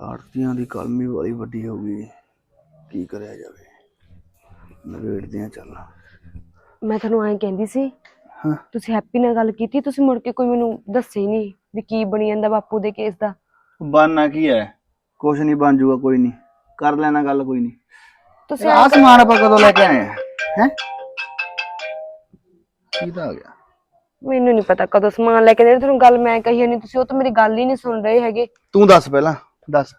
ਆੜਤੀਆਂ ਦੀ ਕਲਮੀ ਵਾਲੀ ਵੱਡੀ ਹੋ ਗਈ। ਕੀ ਕਰਿਆ ਜਾਵੇ? ਨਵੇੜਦੇ ਆ ਚੱਲ। ਮੈਂ ਤੁਹਾਨੂੰ ਐਂ ਕਹਿੰਦੀ ਸੀ ਹਾਂ। ਤੁਸੀਂ ਹੈਪੀ ਨਾਲ ਗੱਲ ਕੀਤੀ ਤੁਸੀਂ ਮੁੜ ਕੇ ਕੋਈ ਮੈਨੂੰ ਦੱਸੇ ਨਹੀਂ ਵੀ ਕੀ ਬਣੀ ਜਾਂਦਾ ਬਾਪੂ ਦੇ ਕੇਸ ਦਾ। ਬਣਨਾ ਕੀ ਹੈ ਕੁਛ ਨਹੀਂ ਬਣ ਜੂਗਾ ਕੋਈ ਨਹੀਂ ਕਰ ਲੈਣਾ ਗੱਲ ਕੋਈ ਨਹੀਂ ਤੁਸੀਂ ਆਹ ਸਮਾਨ ਆਪਾਂ ਕਦੋਂ ਲੈ ਕੇ ਆਏ ਹੈ? ਕੀ ਤਾਂ ਆ ਗਿਆ? ਮੈਨੂੰ ਨਹੀਂ ਪਤਾ ਕਦੋਂ ਸਮਾਨ ਲੈ ਕੇ ਦੇ ਤੁਹਾਨੂੰ ਗੱਲ ਮੈਂ ਕਹੀ ਨਹੀਂ ਤੁਸੀਂ ਉਹ ਤਾਂ ਮੇਰੀ ਗੱਲ ਹੀ ਨਹੀਂ ਸੁਣ ਰਹੇ ਹੈਗੇ। ਤੂੰ ਦੱਸ ਪਹਿਲਾਂ। ਦੱਸ।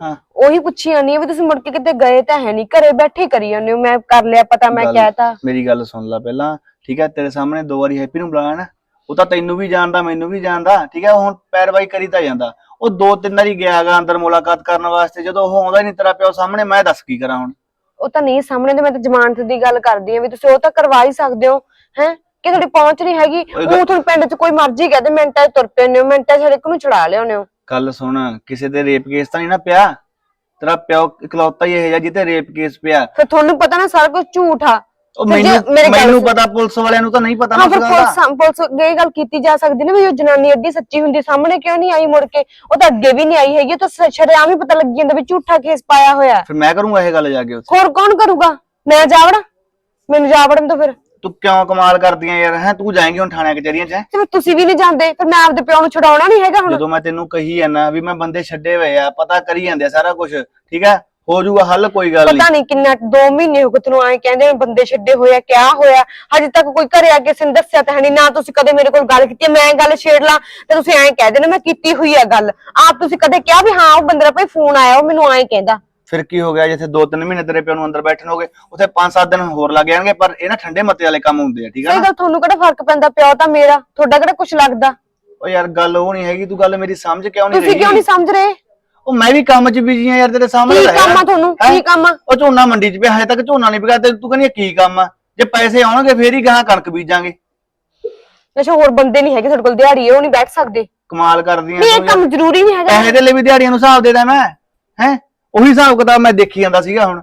ਹਾਂ। ਉਹੀ ਪੁੱਛੀ ਜਾਂਦੀ ਆ ਵੀ ਤੁਸੀਂ ਮੁੜ ਕੇ ਕਿਤੇ ਗਏ ਤਾਂ ਹੈ ਨਹੀਂ ਘਰੇ ਬੈਠੇ ਕਰੀ ਜਾਂਦੇ ਹੋ ਮੈਂ ਕਰ ਲਿਆ ਪਤਾ ਮੈਂ ਗੱਲ- ਕਹਿਤਾ। ਮੇਰੀ ਗੱਲ ਸੁਣ ਲੈ ਪਹਿਲਾਂ ਠੀਕ ਹੈ ਤੇਰੇ ਸਾਹਮਣੇ ਦੋ ਵਾਰੀ ਹੈਪੀ ਨੂੰ ਬੁਲਾਇਆ ਨਾ ਉਹ ਤਾਂ ਤੈਨੂੰ ਵੀ ਜਾਣਦਾ ਮੈਨੂੰ ਵੀ ਜਾਣਦਾ ਠੀਕ ਹੈ ਉਹ ਹੁਣ ਪੈਰਵਾਈ ਕਰੀ ਤਾਂ ਜਾਂਦਾ। ਉਹ ਦੋ ਤਿੰਨ ਵਾਰੀ ਗਿਆਗਾ ਅੰਦਰ ਮੁਲਾਕਾਤ ਕਰਨ ਵਾਸਤੇ ਜਦੋਂ ਉਹ ਆਉਂਦਾ ਹੀ ਨਹੀਂ ਤੇਰਾ ਪਿਓ ਸਾਹਮਣੇ ਮੈਂ ਦੱਸ ਕੀ ਕਰਾਂ ਹੁਣ? ਉਹ ਤਾਂ ਨਹੀਂ ਸਾਹਮਣੇ ਤੇ ਮੈਂ ਤਾਂ ਜ਼ਮਾਨਤ ਦੀ ਗੱਲ ਕਰਦੀ ਆ ਵੀ ਤੁਸੀਂ ਉਹ ਤਾਂ ਕਰਵਾ ਹੀ ਸਕਦੇ ਹੋ ਹੈ? ਕਿ ਤੁਹਾਡੀ ਪਹੁੰਚ ਨਹੀਂ ਹੈਗੀ ਗੱਲ- ਉਹ ਤੁਹਾਨੂੰ ਪਿੰਡ 'ਚ ਕੋਈ ਮਰਜ਼ੀ ਕਹਦੇ ਮਿੰਟਾਂ 'ਚ ਤੁਰ ਪੈਂਦੇ ਹੋ ਮਿੰਟਾਂ 'ਚ ਹਰ ਇੱਕ ਨੂੰ ਛੁਡਾ ਲਿਆਉਂਦੇ ਹੋ। ਗੱਲ ਸੁਣ ਕਿਸੇ ਦੇ ਰੇਪ ਕੇਸ ਤਾਂ ਨਹੀਂ ਨਾ ਪਿਆ? ਤੇਰਾ ਪਿਓ ਇਕਲੌਤਾ ਹੀ ਇਹ ਜਿਹਾ ਜਿੱਤੇ ਰੇਪ ਕੇਸ ਪਿਆ। ਫਿਰ ਤੁਹਾਨੂੰ ਪਤਾ ਨਾ ਸਾਰਾ ਕੁਝ ਝੂਠ ਆ। ਉਹ ਫਿਰ ਜੇ ਮੈਨੂੰ ਮੇਰੀ ਗੱਲ ਮੈਨੂੰ ਸੁਣ- ਪਤਾ ਪੁਲਿਸ ਵਾਲਿਆਂ ਨੂੰ ਤਾਂ ਨਹੀਂ ਪਤਾ ਨਾ ਹਾਂ ਫਿਰ ਪੁਲਿਸ ਪੁਲਿਸ ਇਹ ਗੱਲ ਕੀਤੀ ਜਾ ਸਕਦੀ ਨਾ ਵੀ ਉਹ ਜਨਾਨੀ ਐਡੀ ਸੱਚੀ ਹੁੰਦੀ ਸਾਹਮਣੇ ਕਿਉਂ ਨਹੀਂ ਆਈ ਮੁੜ ਕੇ? ਉਹ ਤਾਂ ਅੱਗੇ ਵੀ ਨਹੀਂ ਆਈ ਹੈਗੀ। ਉਹ ਤਾਂ ਸ- ਸ਼ਰੇਆਮ ਹੀ ਪਤਾ ਲੱਗ ਜਾਂਦਾ ਵੀ ਝੂਠਾ ਕੇਸ ਪਾਇਆ ਹੋਇਆ। ਹੈ। ਫਿਰ ਮੈਂ ਕਰੂੰਗਾ ਇਹ ਗੱਲ ਜਾ ਕੇ ਉੱਥੇ। ਹੋਰ ਕੌਣ ਕਰੂਗਾ? ਮੈਂ ਜਾਵੜਾ? ਮੈਨੂੰ ਜਾਵੜਨ ਤੋਂ ਫਿਰ। ਤੂੰ ਕਿਉਂ ਕਮਾਲ ਕਰਦੀਆਂ ਯਾਰ? ਹੈ ਤੂੰ ਜਾਏਂਗੀ ਹੁਣ ਥਾਣੇ ਕਚਹਿਰੀਆਂ 'ਚ? ਹੈਂ? ਤੇ ਫਿਰ ਤੁਸੀਂ ਵੀ ਨਹੀਂ ਜਾਂਦੇ ਫਿਰ ਮੈਂ ਆਪਦੇ ਪਿਓ ਨੂੰ ਛਡਾਉਣਾ ਨਹੀਂ ਹੈਗਾ ਹੁਣ? ਜਦੋਂ ਮੈਂ ਤੈਨੂੰ ਕਹੀ ਜਾਂਦਾ ਵੀ ਮੈਂ ਬੰਦੇ ਛੱਡੇ ਹੋਏ ਆ ਪਤਾ ਕਰੀ ਜਾਂਦੇ ਆ ਸਾਰਾ ਕੁਝ ਠੀਕ ਹੈ ਹੋ ਜਾਊਗਾ ਹੱਲ ਕੋਈ ਗੱਲ ਨਹੀਂ ਪਤਾ ਨਹੀਂ। ਕਿੰਨਾ 2 ਮਹੀਨੇ ਹੋ ਗਏ ਤੈਨੂੰ ਐਂ ਕਹਿੰਦੇ ਨੇ ਬੰਦੇ ਛੱਡੇ ਹੋਏ ਆ ਕਿਆ ਹੋਇਆ? ਹਜੇ ਤੱਕ ਕੋਈ ਘਰੇ ਆ ਕੇ ਕਿਸੇ ਨੇ ਦੱਸਿਆ ਤਾਂ ਹੈ ਨਹੀਂ ਨਾ ਤੁਸੀਂ ਕਦੇ ਮੇਰੇ ਕੋਲ ਗੱਲ ਕੀਤੀ ਹੈ, ਮੈਂ ਗੱਲ ਛੇੜ ਲਾਂ ਤੇ ਤੁਸੀਂ ਐਂ ਕਹਿ ਦੇਣਾ ਮੈਂ ਕੀਤੀ ਹੋਈ ਆ ਗੱਲ। ਆਪ ਤੁਸੀਂ ਕਦੇ ਕਿਹਾ ਵੀ ਹਾਂ ਉਹ ਬੰਦੇ ਦਾ ਭਾਈ ਫੋਨ ਆਇਆ ਉਹ ਮੈਨੂੰ ਐਂ ਕਹਿੰਦਾ। ਫਿਰ ਕੀ ਹੋ ਗਿਆ? ਜਿੱਥੇ 2-3 ਮਹੀਨੇ ਤੇਰੇ ਪਿਓ ਨੂੰ ਅੰਦਰ ਬੈਠਣ ਹੋਗੇ ਉੱਥੇ 5-7 ਦਿਨ ਹੋਰ ਲੱਗ ਜਾਣਗੇ ਪਰ ਇਹ ਨਾ ਠੰਡੇ ਮੱਤੇ ਵਾਲੇ ਕੰਮ ਹੁੰਦੇ ਆ ਠੀਕ ਸਹੀ ਨਾ? ਗੱਲ ਤੁਹਾਨੂੰ ਕਿਹੜਾ ਫ਼ਰਕ ਪੈਂਦਾ ਪਿਓ ਤਾਂ ਮੇਰਾ ਤੁਹਾਡਾ ਕਿਹੜਾ ਕੁਝ ਲੱਗਦਾ? ਉਹ ਯਾਰ ਗੱਲ ਉਹ ਨਹੀਂ ਹੈਗੀ ਤੂੰ ਗੱਲ ਮੇਰੀ ਸਮਝ ਕਿਉਂ ਨਹੀਂ ਤੁਸੀਂ ਕਿਉਂ ਨਹੀਂ ਸਮਝ ਰਹੇ? ਉਹ ਮੈਂ ਵੀ ਕੰਮ 'ਚ ਬਿਜ਼ੀ ਆ ਯਾਰ ਤੇਰੇ ਸਾਹਮਣੇ ਕੀ ਤਾਂ ਕੰਮ ਆ ਹੈਗਾ। ਤੁਹਾਨੂੰ? ਹੈਂ? ਕੀ ਕੰਮ ਆ? ਉਹ ਝੋਨਾ ਮੰਡੀ 'ਚ ਪਿਆ ਹਜੇ ਤੱਕ ਝੋਨਾ ਨਹੀਂ ਪਿਆ ਤੇ ਤੂੰ ਕਹਿੰਦੀ ਆ ਕੀ ਕੰਮ ਆ? ਜੇ ਪੈਸੇ ਆਉਣਗੇ ਫੇਰ ਹੀ ਗਾਹਾਂ ਕਣਕ ਬੀਜਾਂਗੇ ਅੱਛਾ ਹੋਰ ਬੰਦੇ ਨਹੀਂ ਹੈਗੇ ਤੁਹਾਡੇ ਕੋਲ ਦਿਹਾੜੀ ਉਹ ਨਹੀਂ ਬੈਠ ਸਕਦੇ। ਕਮਾਲ ਕਰਦੀਆਂ ਨਹੀਂ ਤੂੰ ਇਹ ਯਾਰ। ਕੰਮ ਜ਼ਰੂਰੀ ਨਹੀਂ ਹੈਗਾ। ਪੈਸੇ ਦੇ ਲਈ ਵੀ ਦਿਹਾੜੀਆਂ ਨੂੰ ਹਿਸਾਬ ਦੇਦਾ ਮੈਂ ਹੈ? ਉਹੀ ਹਿਸਾਬ ਕਿਤਾਬ ਮੈਂ ਦੇਖੀ ਜਾਂਦਾ ਸੀਗਾ ਹੁਣ।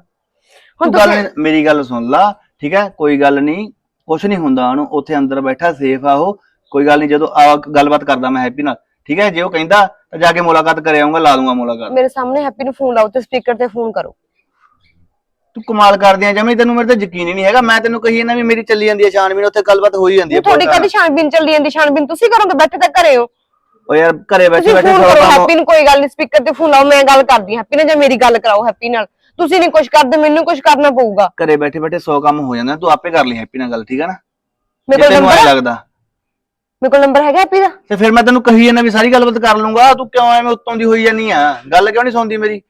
ਹੁਣ ਤੂੰ ਤੁਸੀਂ- ਮੇਰੀ ਗੱਲ ਸੁਣ ਲਾ ਠੀਕ ਹੈ? ਕੋਈ ਗੱਲ ਨਹੀਂ ਕੁਛ ਨਹੀਂ ਹੁੰਦਾ ਉਹਨੂੰ। ਉੱਥੇ ਅੰਦਰ ਬੈਠਾ ਸੇਫ ਆ ਉਹ। ਕੋਈ ਗੱਲ ਨਹੀਂ ਜਦੋਂ ਆ ਗੱਲਬਾਤ ਕਰਦਾ ਮੈਂ ਹੈਪੀ ਨਾਲ। ਠੀਕ ਹੈ? ਜੇ ਉਹ ਕਹਿੰਦਾ ਤਾਂ ਜਾ ਕੇ ਮੁਲਾਕਾਤ ਕਰ ਆਉਂਗਾ ਲਾ ਦੂੰਗਾ ਮੁਲਾਕਾਤ। ਮੇਰੇ ਸਾਹਮਣੇ ਹੈਪੀ ਨੂੰ ਫੋਨ ਲਾਓ ਤੇ ਸਪੀਕਰ ਤੇ ਫੋਨ ਕਰੋ। ਤੂੰ ਕਮਾਲ ਕਰਦੀਆਂ ਜਮੀ ਤੈਨੂੰ ਮੇਰੇ ਤੇ ਯਕੀਨ ਹੀ ਨਹੀਂ ਹੈਗਾ। ਮੈਂ ਤੈਨੂੰ ਕਹੀ ਨਾ ਵੀ ਮੇਰੀ ਚੱਲੀ ਜਾਂਦੀ ਹੈ ਛਾਣਬੀਨ ਉੱਥੇ ਗੱਲਬਾਤ ਹੋਈ ਜਾਂਦੀ ਹੈ ਤੁਹਾਡੀ ਕਦੀ ਛਾਣਬੀਨ ਚੱਲੀ ਜਾਂਦੀ ਛਾਣਬੀਨ ਤੁਸੀਂ ਕਰੋਗੇ? ਬੈਠੇ ਤਾਂ ਘਰੇ ਹੋ। ਉਹ ਯਾਰ ਘਰੇ ਬੈਠੇ ਤੁਸੀਂ ਬੈਠੇ ਫੋਨ ਕਰੋ ਹੈਪੀ ਨੂੰ ਕੋਈ ਗੱਲ ਨਹੀਂ ਸਪੀਕਰ ਤੇ ਫੋਨ ਲਾਓ ਮੈਂ ਗੱਲ ਕਰਦੀ ਹਾਂ। ਹੈਪੀ ਨਾਲ ਜਾਂ ਮੇਰੀ ਗੱਲ ਕਰਾਓ ਹੈਪੀ ਨਾਲ। ਤੁਸੀਂ ਨਹੀਂ ਕੁਝ ਕਰਦੇ ਮੈਨੂੰ ਕੁਝ ਕਰਨਾ ਪਊਗਾ। ਘਰੇ ਬੈਠੇ ਬੈਠੇ 100 ਕੰਮ ਹੋ ਜਾਂਦਾ ਤੂੰ ਆਪੇ ਕਰ ਲਈ ਹੈਪੀ ਨਾਲ ਗੱਲ ਠੀਕ ਹੈ ਨਾ? ਮੇਰੇ ਕੋਲ ਨੰਬਰ? ਲੱਗਦਾ। ਮੇਰੇ ਕੋਲ ਨੰਬਰ ਹੈਗਾ ਹੈਪੀ ਦਾ? ਤੇ ਫਿਰ ਮੈਂ ਤੈਨੂੰ ਕਹੀ ਜਾਂਦਾ ਵੀ ਸਾਰੀ ਗੱਲਬਾਤ ਕਰ ਲੂੰਗਾ ਤੂੰ ਕਿਉਂ ਐਵੇਂ ਉੱਤੋਂ ਦੀ ਹੋਈ ਜਾਨੀ ਆ? ਗੱਲ ਕਿਉਂ ਨਹੀਂ ਸੁਣਦੀ ਮੇਰੀ?